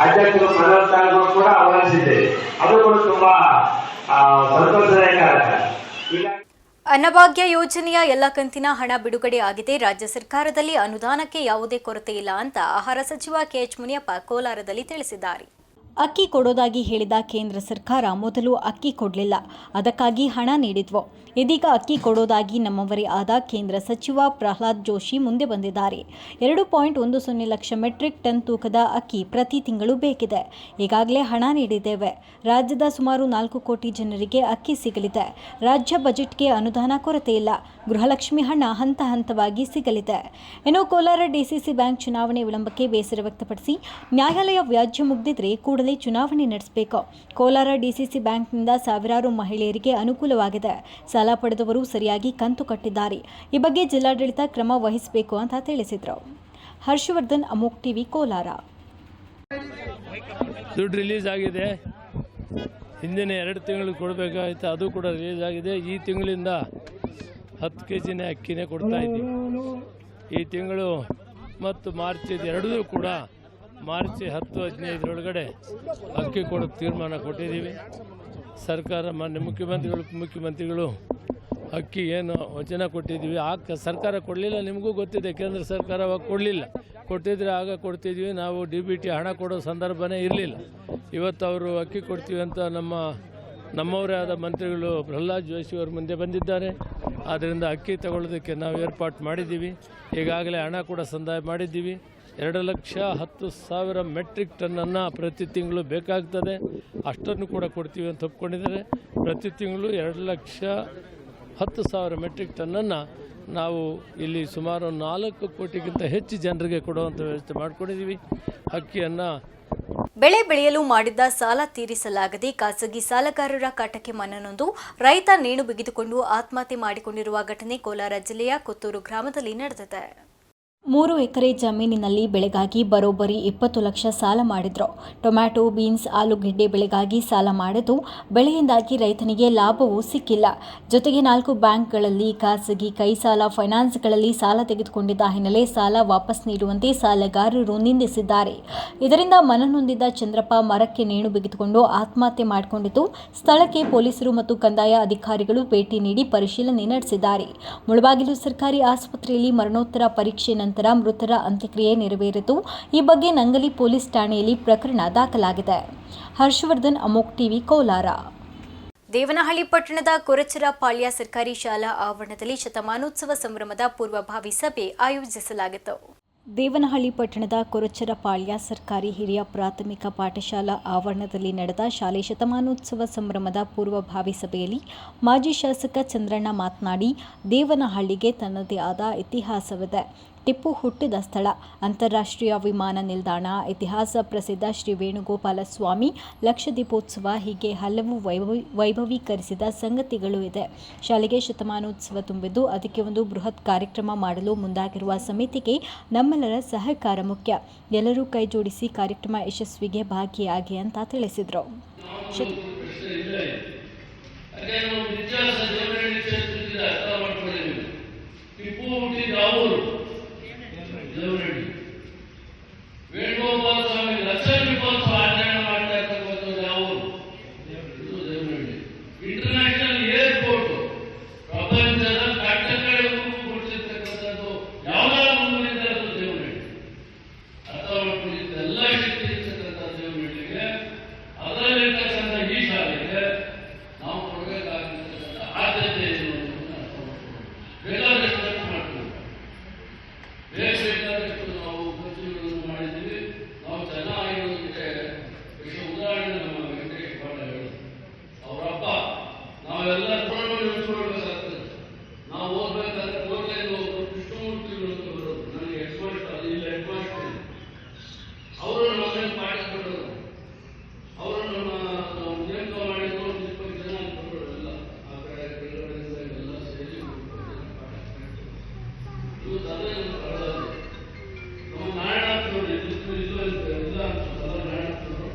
ಅಧ್ಯಕ್ಷರು ಪ್ರಧಾನ ಕೂಡ ಆಹ್ವಾನಿಸಿದ್ದೇವೆ ಅದು ಕೂಡ ತುಂಬಾ ಸಂತೋಷದಾಯಕ ಅನ್ನಭಾಗ್ಯ ಯೋಜನೆಯ ಎಲ್ಲ ಕಂತಿನ ಹಣ ಬಿಡುಗಡೆ ಆಗಿದೆ. ರಾಜ್ಯ ಸರ್ಕಾರದಲ್ಲಿ ಅನುದಾನಕ್ಕೆ ಯಾವುದೇ ಕೊರತೆ ಇಲ್ಲ ಅಂತ ಆಹಾರ ಸಚಿವ ಕೆಎಚ್ ಮುನಿಯಪ್ಪ ಕೋಲಾರದಲ್ಲಿ ತಿಳಿಸಿದ್ದಾರೆ. ಅಕ್ಕಿ ಕೊಡೋದಾಗಿ ಹೇಳಿದ ಕೇಂದ್ರ ಸರ್ಕಾರ ಮೊದಲು ಅಕ್ಕಿ ಕೊಡಲಿಲ್ಲ. ಅದಕ್ಕಾಗಿ ಹಣ ನೀಡಿದ್ವು. ಇದೀಗ ಅಕ್ಕಿ ಕೊಡೋದಾಗಿ ನಮ್ಮವರೇ ಆದ ಕೇಂದ್ರ ಸಚಿವ ಪ್ರಹ್ಲಾದ್ ಜೋಶಿ ಮುಂದೆ ಬಂದಿದ್ದಾರೆ. ಎರಡು ಪಾಯಿಂಟ್ ಒಂದು ಸೊನ್ನೆ ಲಕ್ಷ ಮೆಟ್ರಿಕ್ ಟನ್ ತೂಕದ ಅಕ್ಕಿ ಪ್ರತಿ ತಿಂಗಳು ಬೇಕಿದೆ. ಈಗಾಗಲೇ ಹಣ ನೀಡಿದ್ದೇವೆ. ರಾಜ್ಯದ ಸುಮಾರು ನಾಲ್ಕು ಕೋಟಿ ಜನರಿಗೆ ಅಕ್ಕಿ ಸಿಗಲಿದೆ. ರಾಜ್ಯ ಬಜೆಟ್ಗೆ ಅನುದಾನ ಕೊರತೆ ಇಲ್ಲ. ಗೃಹಲಕ್ಷ್ಮಿ ಹಣ ಹಂತ ಹಂತವಾಗಿ ಸಿಗಲಿದೆ. ಇನ್ನು ಕೋಲಾರ ಡಿಸಿಸಿ ಬ್ಯಾಂಕ್ ಚುನಾವಣೆ ವಿಳಂಬಕ್ಕೆ ಬೇಸರ ವ್ಯಕ್ತಪಡಿಸಿ ನ್ಯಾಯಾಲಯ ವ್ಯಾಜ್ಯ ಮುಗ್ದಿದ್ರೆ ಚುನಾವಣೆ ನಡೆಸಬೇಕು. ಕೋಲಾರ ಡಿಸಿಸಿ ಬ್ಯಾಂಕ್ನಿಂದ ಸಾವಿರಾರು ಮಹಿಳೆಯರಿಗೆ ಅನುಕೂಲವಾಗಿದೆ. ಸಾಲ ಪಡೆದವರು ಸರಿಯಾಗಿ ಕಂತು ಕಟ್ಟಿದ್ದಾರೆ. ಈ ಬಗ್ಗೆ ಜಿಲ್ಲಾಡಳಿತ ಕ್ರಮ ವಹಿಸಬೇಕು ಅಂತ ತಿಳಿಸಿದರು. ಹರ್ಷವರ್ಧನ್, ಅಮೋಕ್ ಟಿವಿ, ಕೋಲಾರ. ದುಡ್ಡು ರಿಲೀಸ್ ಆಗಿದೆ. ಹಿಂದಿನ ಎರಡು ತಿಂಗಳು ಕೊಡಬೇಕಾಗಿತ್ತು ಅದು ಕೂಡ ರಿಲೀಸ್ ಆಗಿದೆ. ಈ ತಿಂಗಳಿಂದ ಹತ್ತು ಕೆ ಜಿನೇ ಅಕ್ಕಿನೇ ಕೊಡ್ತಾ ಇದ್ದೀವಿ ಈ ತಿಂಗಳು ಮತ್ತು ಮಾರ್ಚ್ ಎರಡೂ ಕೂಡ ಮಾರ್ಚ್ ಹತ್ತು ಹದಿನೈದರೊಳಗಡೆ ಅಕ್ಕಿ ಕೊಡೋ ತೀರ್ಮಾನ ಕೊಟ್ಟಿದ್ದೀವಿ. ಸರ್ಕಾರ ಮಾನ್ಯ ಮುಖ್ಯಮಂತ್ರಿಗಳು ಮುಖ್ಯಮಂತ್ರಿಗಳು ಅಕ್ಕಿ ಏನು ವಚನ ಕೊಟ್ಟಿದ್ದೀವಿ. ಆ ಸರ್ಕಾರ ಕೊಡಲಿಲ್ಲ, ನಿಮಗೂ ಗೊತ್ತಿದೆ. ಕೇಂದ್ರ ಸರ್ಕಾರ ಅವಾಗ ಕೊಡಲಿಲ್ಲ. ಕೊಟ್ಟಿದ್ರೆ ಆಗ ಕೊಡ್ತಿದ್ವಿ. ನಾವು ಡಿ ಬಿ ಟಿ ಹಣ ಕೊಡೋ ಸಂದರ್ಭನೇ ಇರಲಿಲ್ಲ. ಇವತ್ತು ಅವರು ಅಕ್ಕಿ ಕೊಡ್ತೀವಿ ಅಂತ ನಮ್ಮ, ನಮ್ಮವರೇ ಆದ ಮಂತ್ರಿಗಳು ಪ್ರಹ್ಲಾದ್ ಜೋಶಿ ಅವರು ಮುಂದೆ ಬಂದಿದ್ದಾರೆ. ಆದ್ದರಿಂದ ಅಕ್ಕಿ ತಗೊಳ್ಳೋದಕ್ಕೆ ನಾವು ಏರ್ಪಾಟ್ ಮಾಡಿದ್ದೀವಿ. ಈಗಾಗಲೇ ಹಣ ಕೂಡ ಸಂದಾಯ ಮಾಡಿದ್ದೀವಿ. ಎರಡು ಲಕ್ಷ ಹತ್ತು ಸಾವಿರ ಮೆಟ್ರಿಕ್ ಟನ್ನನ್ನು ಪ್ರತಿ ತಿಂಗಳು ಬೇಕಾಗ್ತದೆ. ಅಷ್ಟನ್ನು ಕೂಡ ಕೊಡ್ತೀವಿ ಅಂತ ಒಪ್ಕೊಂಡಿದ್ದಾರೆ. ಪ್ರತಿ ತಿಂಗಳು ಎರಡು ಲಕ್ಷ ಹತ್ತು ಸಾವಿರ ಮೆಟ್ರಿಕ್ ಟನ್ನನ್ನು ನಾವು ಇಲ್ಲಿ ಸುಮಾರು ನಾಲ್ಕು ಕೋಟಿಗಿಂತ ಹೆಚ್ಚು ಜನರಿಗೆ ಕೊಡುವಂಥ ವ್ಯವಸ್ಥೆ ಮಾಡಿಕೊಂಡಿದ್ದೀವಿ. ಅಕ್ಕಿಯನ್ನು ಬೆಳೆ ಬೆಳೆಯಲು ಮಾಡಿದ್ದ ಸಾಲ ತೀರಿಸಲಾಗದೆ ಖಾಸಗಿ ಸಾಲಗಾರರ ಕಾಟಕ್ಕೆ ಮನನೊಂದು. ರೈತ ನೇಣು ಬಿಗಿದುಕೊಂಡು ಆತ್ಮಹತ್ಯೆ ಮಾಡಿಕೊಂಡಿರುವ ಘಟನೆ ಕೋಲಾರ ಜಿಲ್ಲೆಯ ಕೊತ್ತೂರು ಗ್ರಾಮದಲ್ಲಿ ನಡೆದಿದೆ. ಮೂರು ಎಕರೆ ಜಮೀನಿನಲ್ಲಿ ಬೆಳೆಗಾಗಿ ಬರೋಬ್ಬರಿ ಇಪ್ಪತ್ತು ಲಕ್ಷ ಸಾಲ ಮಾಡಿದ್ರು. ಟೊಮ್ಯಾಟೊ, ಬೀನ್ಸ್, ಆಲೂಗೆಡ್ಡೆ ಬೆಳೆಗಾಗಿ ಸಾಲ ಮಾಡಿದ್ದು ಬೆಳೆಯಿಂದಾಗಿ ರೈತನಿಗೆ ಲಾಭವೂ ಸಿಕ್ಕಿಲ್ಲ. ಜೊತೆಗೆ ನಾಲ್ಕು ಬ್ಯಾಂಕ್ಗಳಲ್ಲಿ ಖಾಸಗಿ ಕೈ ಸಾಲ ಫೈನಾನ್ಸ್ಗಳಲ್ಲಿ ಸಾಲ ತೆಗೆದುಕೊಂಡಿದ್ದ ಹಿನ್ನೆಲೆ ಸಾಲ ವಾಪಸ್ ನೀಡುವಂತೆ ಸಾಲಗಾರರು ನಿಂದಿಸಿದ್ದಾರೆ. ಇದರಿಂದ ಮನನೊಂದಿದ್ದ ಚಂದ್ರಪ್ಪ ಮರಕ್ಕೆ ನೇಣು ಬಿಗಿದುಕೊಂಡು ಆತ್ಮಹತ್ಯೆ ಮಾಡಿಕೊಂಡಿದ್ದು, ಸ್ಥಳಕ್ಕೆ ಪೊಲೀಸರು ಮತ್ತು ಕಂದಾಯ ಅಧಿಕಾರಿಗಳು ಭೇಟಿ ನೀಡಿ ಪರಿಶೀಲನೆ ನಡೆಸಿದ್ದಾರೆ. ಮುಳಬಾಗಿಲು ಸರ್ಕಾರಿ ಆಸ್ಪತ್ರೆಯಲ್ಲಿ ಮರಣೋತ್ತರ ಪರೀಕ್ಷೆ ನಂತರ ಮೃತರ ಅಂತ್ಯಕ್ರಿಯೆ ನೆರವೇರಿತು. ಈ ಬಗ್ಗೆ ನಂಗಲಿ ಪೊಲೀಸ್ ಠಾಣೆಯಲ್ಲಿ ಪ್ರಕರಣ ದಾಖಲಾಗಿದೆ. ಹರ್ಷವರ್ಧನ್ ಅಮೋಕ್ ಟಿವಿ ಕೋಲಾರ. ದೇವನಹಳ್ಳಿ ಪಟ್ಟಣದ ಕೊರಚರ ಪಾಳ್ಯ ಸರ್ಕಾರಿ ಶಾಲಾ ಆವರಣದಲ್ಲಿ ಶತಮಾನೋತ್ಸವ ಸಂಭ್ರಮದ ಪೂರ್ವಭಾವಿ ಸಭೆ ಆಯೋಜಿಸಲಾಗಿತ್ತು. ದೇವನಹಳ್ಳಿ ಪಟ್ಟಣದ ಕೊರಚರಪಾಳ್ಯ ಸರ್ಕಾರಿ ಹಿರಿಯ ಪ್ರಾಥಮಿಕ ಪಾಠಶಾಲಾ ಆವರಣದಲ್ಲಿ ನಡೆದ ಶಾಲೆ ಶತಮಾನೋತ್ಸವ ಸಂಭ್ರಮದ ಪೂರ್ವಭಾವಿ ಸಭೆಯಲ್ಲಿ ಮಾಜಿ ಶಾಸಕ ಚಂದ್ರಣ್ಣ ಮಾತನಾಡಿ ದೇವನಹಳ್ಳಿಗೆ ತನ್ನದೇ ಆದ ಇತಿಹಾಸವಿದೆ. ಟಿಪ್ಪು ಹುಟ್ಟಿದ ಸ್ಥಳ. ಅಂತಾರಾಷ್ಟ್ರೀಯ ವಿಮಾನ ನಿಲ್ದಾಣ, ಇತಿಹಾಸ ಪ್ರಸಿದ್ಧ ಶ್ರೀ ವೇಣುಗೋಪಾಲ ಸ್ವಾಮಿ ಲಕ್ಷದೀಪೋತ್ಸವ ಹೀಗೆ ಹಲವು ವೈಭವಿ, ವೈಭವೀಕರಿಸಿದ ಸಂಗತಿಗಳು ಇದೆ. ಶಾಲೆಗೆ ಶತಮಾನೋತ್ಸವ ತುಂಬಿದ್ದು ಅದಕ್ಕೆ ಒಂದು ಬೃಹತ್ ಕಾರ್ಯಕ್ರಮ ಮಾಡಲು ಮುಂದಾಗಿರುವ ಸಮಿತಿಗೆ ನಮ್ಮೆಲ್ಲರ ಸಹಕಾರ ಮುಖ್ಯ. ಎಲ್ಲರೂ ಕೈ ಜೋಡಿಸಿ ಕಾರ್ಯಕ್ರಮ ಯಶಸ್ವಿಗೆ ಭಾಗಿಯಾಗಿ ಅಂತ ತಿಳಿಸಿದರು. ಟಿಪ್ಪು ಹುಟ್ಟಿದ ಅವರು ದೇವರಳ್ಳಿ ವೇಣುಗೋಪಾಲ ಸ್ವಾಮಿ ಲಕ್ಷ ದೀಪೋತ್ಸವ ಆಚರಣೆ ಮಾಡ್ತಾ ಇರ್ತಕ್ಕಂಥದ್ದು ಯಾವ ಊರು? ಇದು ದೇವರಳ್ಳಿ ಇಂಟರ್ನ್ಯಾಷನಲ್ ಏರ್ಪೋರ್ಟ್ ಪ್ರಪಂಚದ ಕಟ್ಟಕಡೆಗೂ ಕೊಡ್ತಿರ್ತಕ್ಕಂಥದ್ದು ಯಾವ್ದಾದ್ರು ಮುಂದಿದೆ ಅದು ದೇವರಳ್ಳಿ ಅರ್ಥ ಮಾಡ್ಕೊಂಡಿದ್ದ ಎಲ್ಲ ಶಕ್ತಿ ಇರ್ತಕ್ಕಂಥ ದೇವರಳ್ಳಿಗೆ ಅದರಲ್ಲಿರ್ತಕ್ಕಂಥ ಈ ಶಾಲೆಗೆ ನಾವು ಕೊಡಬೇಕಾಗಿರ್ತಕ್ಕಂಥ ಆದ್ಯತೆ ಏನು ಅನ್ನೋದನ್ನ ಅರ್ಥ ಮಾಡ್ಕೊಂಡು ಬೇಕಾದಷ್ಟು ಖರ್ಚು ಮಾಡ್ತೀವಿ ಬೇರೆ ಬೇಕಾದಷ್ಟು ನಾವು ಖರ್ಚುಗಳನ್ನು ಮಾಡಿದ್ದೀವಿ ನಾವು ಚೆನ್ನಾಗಿರೋದಕ್ಕೆ ಎಷ್ಟು ಉದಾಹರಣೆ ನಮ್ಮ ವೆಂಕಟೇಶ್ ಪಾಠ ಹೇಳಿದ್ರು ಅವರಪ್ಪ ನಾವೆಲ್ಲ ತೊಗೊಂಡು ನಿಲ್ಸ್ಕೊಳ್ಬೇಕಾಗ್ತದೆ ನಾವು ಓದ್ಬೇಕಾದ್ರೆ ಓದ್ಲೈನ್ ಹೋಗ್ಬೇಕು ಕೃಷ್ಣಮೂರ್ತಿಗಳು ಅಂತ ಬರೋದು ನನಗೆ ಹೆಡ್ ಮಾಸ್ಟರ್ ಇಲ್ಲ ಹೆಡ್ ಮಾಸ್ಟರ್ ಅವರು ನಮ್ಮನ್ನು ಮಾಡಿಸ್ಬಿಡೋರು ಅವರು ನಮ್ಮ ನೇಮಕ ಮಾಡಿದ್ರು ಒಂದು ಇಪ್ಪತ್ತು ಜನ ಇಟ್ಕೊಂಡ್ರು ಎಲ್ಲ ಆ ಕಡೆ ಕೆಳಗಡೆಯಿಂದ ಎಲ್ಲ ಸೇರಿ ಒಂದು ಇಪ್ಪತ್ತು ಜನ ಪಾಠ ಮಾಡ್ತಿದ್ರು. ಇವತ್ತು ಅದೇ ನಮ್ಮ ಕಳೆದೋಗಿದೆ. ನಮ್ಮ ನಾರಾಯಣಪ್ಪನವರು ಇದ್ದು ಇಲ್ಲ ಅಂತ ಇಲ್ಲ ಅಂತ ನಾರಾಯಣಪ್ಪನವರು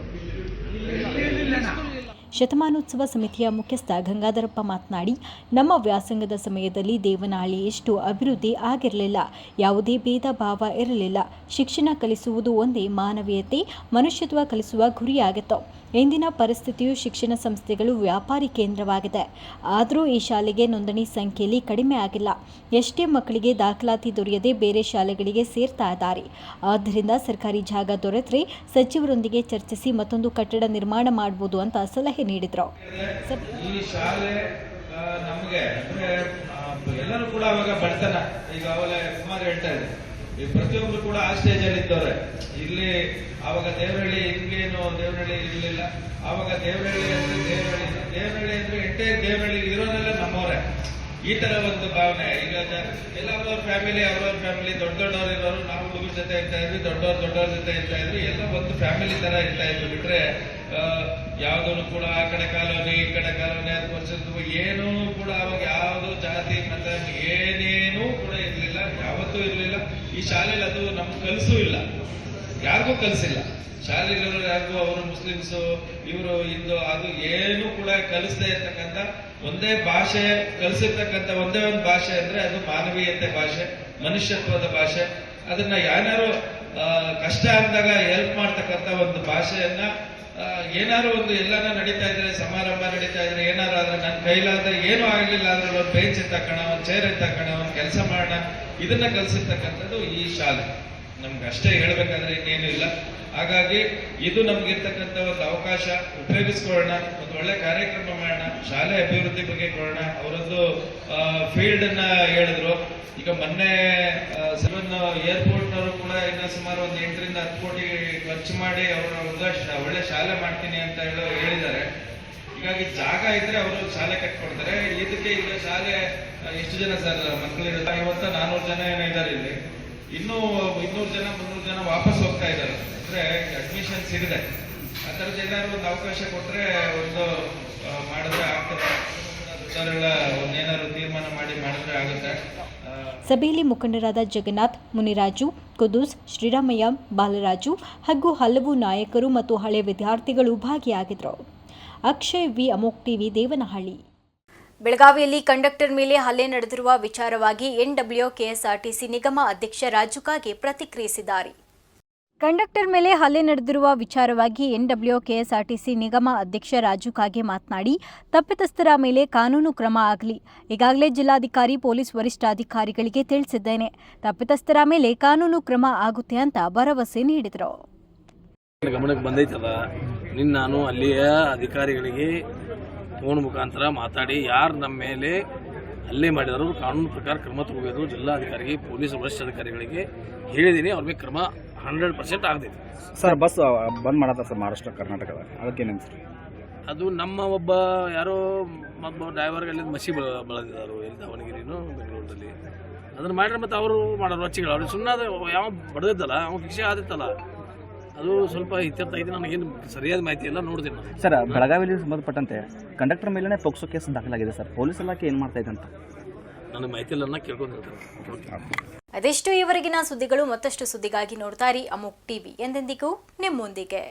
ಶತಮಾನೋತ್ಸವ ಸಮಿತಿಯ ಮುಖ್ಯಸ್ಥ ಗಂಗಾಧರಪ್ಪ ಮಾತನಾಡಿ, ನಮ್ಮ ವ್ಯಾಸಂಗದ ಸಮಯದಲ್ಲಿ ದೇವನಹಳ್ಳಿ ಎಷ್ಟು ಅಭಿವೃದ್ಧಿ ಆಗಿರಲಿಲ್ಲ, ಯಾವುದೇ ಭೇದ ಭಾವ ಇರಲಿಲ್ಲ. ಶಿಕ್ಷಣ ಕಲಿಸುವುದು ಒಂದೇ ಮಾನವೀಯತೆ, ಮನುಷ್ಯತ್ವ ಕಲಿಸುವ ಗುರಿಯಾಗಿತ್ತು. ಇಂದಿನ ಪರಿಸ್ಥಿತಿಯು ಶಿಕ್ಷಣ ಸಂಸ್ಥೆಗಳು ವ್ಯಾಪಾರಿ ಕೇಂದ್ರವಾಗಿದೆ. ಆದರೂ ಈ ಶಾಲೆಗೆ ನೋಂದಣಿ ಸಂಖ್ಯೆಯಲ್ಲಿ ಕಡಿಮೆ ಆಗಿಲ್ಲ. ಎಷ್ಟೇ ಮಕ್ಕಳಿಗೆ ದಾಖಲಾತಿ ದೊರೆಯದೆ ಬೇರೆ ಶಾಲೆಗಳಿಗೆ ಸೇರ್ತಾ ಇದ್ದಾರೆ. ಆದ್ದರಿಂದ ಸರ್ಕಾರಿ ಜಾಗ ದೊರೆತರೆ ಸಚಿವರೊಂದಿಗೆ ಚರ್ಚಿಸಿ ಮತ್ತೊಂದು ಕಟ್ಟಡ ನಿರ್ಮಾಣ ಮಾಡಬಹುದು ಅಂತ ಸಲಹೆ ನೀಡಿದರು. ಅಂದ್ರೆ ಎಲ್ಲರೂ ಕೂಡ ಅವಾಗ ಬಡತನ. ಈಗ ಅವಲೇ ಕುಮಾರ್ ಹೇಳ್ತಾ ಇದ್ದಾರೆ. ಕೂಡ ಆ ಸ್ಟೇಜ್ ಅಲ್ಲಿ ಇದ್ದವ್ರೆ. ಇಲ್ಲಿ ಹಿಂಗೇನು ಇರಲಿಲ್ಲ. ಆವಾಗ ದೇವರಳ್ಳಿ ಅಂದ್ರೆ ದೇವರಳ್ಳಿ ದೇವರಳ್ಳಿ ಅಂದ್ರೆ ಎಂಟೇ ದೇವರಳ್ಳಿ ಇರೋನೆಲ್ಲ ನಮ್ಮವ್ರೆ. ಈ ತರ ಒಂದು ಭಾವನೆ. ಈಗ ಎಲ್ಲ ಅವ್ರವ್ರ ಫ್ಯಾಮಿಲಿ ಅವ್ರವ್ರ ಫ್ಯಾಮಿಲಿ ದೊಡ್ಡ ದೊಡ್ಡವ್ರು ಇರೋರು, ನಾವು ಹುಡುಗರ ಜೊತೆ ಇರ್ತಾ ಇದ್ವಿ, ದೊಡ್ಡವ್ರ ದೊಡ್ಡವ್ರ ಜೊತೆ ಇರ್ತಾ ಇದ್ವಿ, ಎಲ್ಲ ಒಂದು ಫ್ಯಾಮಿಲಿ ತರ ಇರ್ತಾ ಇದ್ವಿ. ಬಿಟ್ರೆ ಯಾವ್ದನ್ನು ಕೂಡ ಆ ಕಡೆ ಕಾಲೋನಿ, ಈ ಕಡೆ ಕಾಲೋನಿ ಅದು ವರ್ಷದ್ದು ಏನೂ ಕೂಡ ಅವಾಗ ಯಾವ್ದು ಜಾತಿ, ಮತ, ಏನೇನೂ ಕೂಡ ಇರ್ಲಿಲ್ಲ. ಯಾವತ್ತೂ ಇರ್ಲಿಲ್ಲ. ಈ ಶಾಲೆಯಲ್ಲಿ ಅದು ನಮ್ಗೆ ಕಲಸೂ ಇಲ್ಲ. ಯಾರಿಗೂ ಕಲಿಸಿಲ್ಲ. ಶಾಲೆಗಳು ಯಾರಿಗೂ ಅವರು ಮುಸ್ಲಿಮ್ಸು, ಇವರು ಹಿಂದೂ, ಅದು ಏನು ಕೂಡ ಕಲಿಸದೇ ಇರ್ತಕ್ಕಂಥ ಒಂದೇ ಭಾಷೆ, ಕಲಿಸಿರ್ತಕ್ಕಂಥ ಒಂದೇ ಒಂದು ಭಾಷೆ ಅಂದ್ರೆ ಅದು ಮಾನವೀಯತೆ ಭಾಷೆ, ಮನುಷ್ಯತ್ವದ ಭಾಷೆ. ಅದನ್ನ ಯಾರು ಕಷ್ಟ ಅಂದಾಗ ಹೆಲ್ಪ್ ಮಾಡ್ತಕ್ಕಂಥ ಒಂದು ಭಾಷೆಯನ್ನ ಏನಾದ್ರು ಒಂದು ಎಲ್ಲಾನ ನಡೀತಾ ಇದ್ರೆ, ಸಮಾರಂಭ ನಡೀತಾ ಇದ್ರೆ ಏನಾದ್ರು ಆದ್ರೆ ನನ್ನ ಕೈಲಾದ್ರೆ ಏನೂ ಆಗ್ಲಿಲ್ಲ ಅಂದ್ರೆ ಒಂದು ಬೆಂಚ್ ಎತ್ತಕೋಣ ಒಂದು ಚೇರ್ ಎತ್ತಕೋಣ ಒಂದು ಕೆಲಸ ಮಾಡೋಣ, ಇದನ್ನ ಕಲಿಸಿರ್ತಕ್ಕಂಥದ್ದು ಈ ಶಾಲೆ. ನಮ್ಗೆ ಅಷ್ಟೇ ಹೇಳ್ಬೇಕಾದ್ರೆ ಇನ್ನೇನು ಇಲ್ಲ. ಹಾಗಾಗಿ ಇದು ನಮ್ಗಿರ್ತಕ್ಕಂಥ ಒಂದು ಅವಕಾಶ, ಉಪಯೋಗಿಸ್ಕೊಳ್ಳೋಣ, ಒಂದು ಒಳ್ಳೆ ಕಾರ್ಯಕ್ರಮ ಮಾಡೋಣ, ಶಾಲೆ ಅಭಿವೃದ್ಧಿ ಬಗ್ಗೆ ಕೊಡೋಣ. ಅವರೊಂದು ಫೀಲ್ಡ್ ಅನ್ನ ಹೇಳಿದ್ರು. ಈಗ ಮೊನ್ನೆ ಸಿವನ್ ಏರ್ಪೋರ್ಟ್ ನವರು ಕೂಡ ಇನ್ನ ಸುಮಾರು ಒಂದು ಎಂಟರಿಂದ ಹತ್ತು ಕೋಟಿ ಖರ್ಚು ಮಾಡಿ ಅವರ ಒಳ್ಳೆ ಶಾಲೆ ಮಾಡ್ತೀನಿ ಅಂತ ಹೇಳೋ, ಹೇಳಿದ್ದಾರೆ. ಹೀಗಾಗಿ ಜಾಗ ಇದ್ರೆ ಅವರು ಶಾಲೆ ಕಟ್ಕೊಡ್ತಾರೆ. ಇದಕ್ಕೆ ಈಗ ಶಾಲೆ ಎಷ್ಟು ಜನ ಸರ್ ಮಕ್ಕಳಿರುತ್ತೆ? ಇವತ್ತು ನಾನೂರು ಜನ ಏನೋ ಇದ್ದಾರೆ ಇಲ್ಲಿ. ಇನ್ನೂ ಇನ್ನೂರು ಜನ, ಮುನ್ನೂರು ಜನ ವಾಪಸ್ ಹೋಗ್ತಾ ಇದ್ದಾರೆ. ಅಂದ್ರೆ ಅಡ್ಮಿಷನ್ ಸಿಗದೆ. ಆ ಥರದ ಏನಾದ್ರು ಒಂದು ಅವಕಾಶ ಕೊಟ್ರೆ ಒಂದು ಮಾಡಿದ್ರೆ ಆಗ್ತದೆ. ಮಾಡಿ ಆಗುತ್ತೆ. ಸಭೆಯಲ್ಲಿ ಮುಖಂಡರಾದ ಜಗನ್ನಾಥ್, ಮುನಿರಾಜು, ಕುದೂಸ್, ಶ್ರೀರಾಮಯ್ಯ, ಬಾಲರಾಜು ಹಾಗೂ ಹಲವು ನಾಯಕರು ಮತ್ತು ಹಳೆ ವಿದ್ಯಾರ್ಥಿಗಳು ಭಾಗಿಯಾಗಿದ್ದರು. ಅಕ್ಷಯ್ ವಿ ಅಮೋಕ್ ಟಿವಿ, ದೇವನಹಳ್ಳಿ. ಬೆಳಗಾವಿಯಲ್ಲಿ ಕಂಡಕ್ಟರ್ ಮೇಲೆ ಹಲ್ಲೆ ನಡೆದಿರುವ ವಿಚಾರವಾಗಿ ಎನ್ಡಬ್ಲ್ಯೂ ಕೆಎಸ್ಆರ್ಟಿಸಿ ನಿಗಮ ಅಧ್ಯಕ್ಷ ರಾಜುಕಾಗೆ ಪ್ರತಿಕ್ರಿಯಿಸಿದ್ದಾರೆ. ಕಂಡಕ್ಟರ್ ಮೇಲೆ ಹಲ್ಲೆ ನಡೆದಿರುವ ವಿಚಾರವಾಗಿ ಎನ್ಡಬ್ಲ್ಯೂ ಕೆಎಸ್ಆರ್ಟಿಸಿ ನಿಗಮ ಅಧ್ಯಕ್ಷ ರಾಜು ಕಾಗೆ ಮಾತನಾಡಿ, ತಪ್ಪಿತಸ್ಥರ ಮೇಲೆ ಕಾನೂನು ಕ್ರಮ ಆಗಲಿ, ಈಗಾಗಲೇ ಜಿಲ್ಲಾಧಿಕಾರಿ, ಪೊಲೀಸ್ ವರಿಷ್ಠಾಧಿಕಾರಿಗಳಿಗೆ ತಿಳಿಸಿದ್ದೇನೆ. ತಪ್ಪಿತಸ್ಥರ ಮೇಲೆ ಕಾನೂನು ಕ್ರಮ ಆಗುತ್ತೆ ಅಂತ ಭರವಸೆ ನೀಡಿದರು. ಗಮನಕ್ಕೆ ಬಂದೈತದ ನಿನ್ನ ನಾನು ಅಲ್ಲಿಯ ಅಧಿಕಾರಿಗಳಿಗೆ ಫೋನ್ ಮುಖಾಂತರ ಮಾತಾಡಿ ಯಾರು ನಮ್ಮ ಮೇಲೆ ಅಲ್ಲೇ ಮಾಡಿದರು ಕಾನೂನು ಪ್ರಕಾರ ಕ್ರಮ ತಗೋಬೇಕು. ಜಿಲ್ಲಾಧಿಕಾರಿಗೆ ಪೊಲೀಸ್ ವರಿಷ್ಠಾಧಿಕಾರಿಗಳಿಗೆ ಹೇಳಿದ್ದೀನಿ ಅವ್ರ ಮೇಲೆ ಕ್ರಮ ಹಂಡ್ರೆಡ್ ಪರ್ಸೆಂಟ್ ಆಗ್ತೈತಿ. ಸರ್ ಬಸ್ ಬಂದ್ ಮಾಡತ್ತ ಸರ್ ಮಹಾರಾಷ್ಟ್ರ ಕರ್ನಾಟಕದ? ಅದಕ್ಕೇನು ಸರ್ ಅದು ನಮ್ಮ ಒಬ್ಬ ಯಾರೋ ಒಬ್ಬ ಡ್ರೈವರ್ ಅಲ್ಲಿ ಮಸಿ ಬಳ ಬಳದಿದ್ದಾರೆ ಎಲ್ಲಿ ದಾವಣಗೆರೆನೋ ಬೆಂಗಳೂರಲ್ಲಿ ಅದನ್ನು ಮಾಡಿದ್ರೆ ಮತ್ತು ಅವರು ಮಾಡೋರು ರೊಚ್ಚಿಗಳು. ಅವ್ರಿಗೆ ಸುಮ್ಮನೆ ಯಾವ ಬಡ್ದಿದ್ದಲ್ಲ ಅವ್ನು ಶಿಕ್ಷೆ ಆದಿತ್ತಲ್ಲ. ಅದು ಸ್ವಲ್ಪ ಇತ್ಯರ್ಥ ಐತಿ ನನಗೇನು ಸರಿಯಾದ ಮಾಹಿತಿ ಎಲ್ಲ ನೋಡಿದೆ ನಾನು ಸರ್ ಬೆಳಗಾವಿಯಲ್ಲಿ ಸಂಬಂಧಪಟ್ಟಂತೆ ಕಂಡಕ್ಟರ್ ಮೇಲೆ ಪೋಕ್ಸೋ ಕೇಸ್ ದಾಖಲಾಗಿದೆ ಸರ್. ಪೊಲೀಸ್ ಇಲಾಖೆ ಏನು ಮಾಡ್ತಾ ಇದೆ ಅಂತ? ನನಗೆ ಮಾಹಿತಿ ಎಲ್ಲ ಕೇಳ್ಕೊಂಡಿರ್ತಾರೆ ಅದೆಷ್ಟು ಈವರೆಗಿನ ಸುದ್ದಿಗಳು ಮತ್ತಷ್ಟು ಸುದ್ದಿಗಾಗಿ ನೋಡ್ತಾ ಇರಿ ಅಮುಕ್ ಟಿವಿ. ಎಂದೆಂದಿಗೂ ನಿಮ್ಮೊಂದಿಗೆ.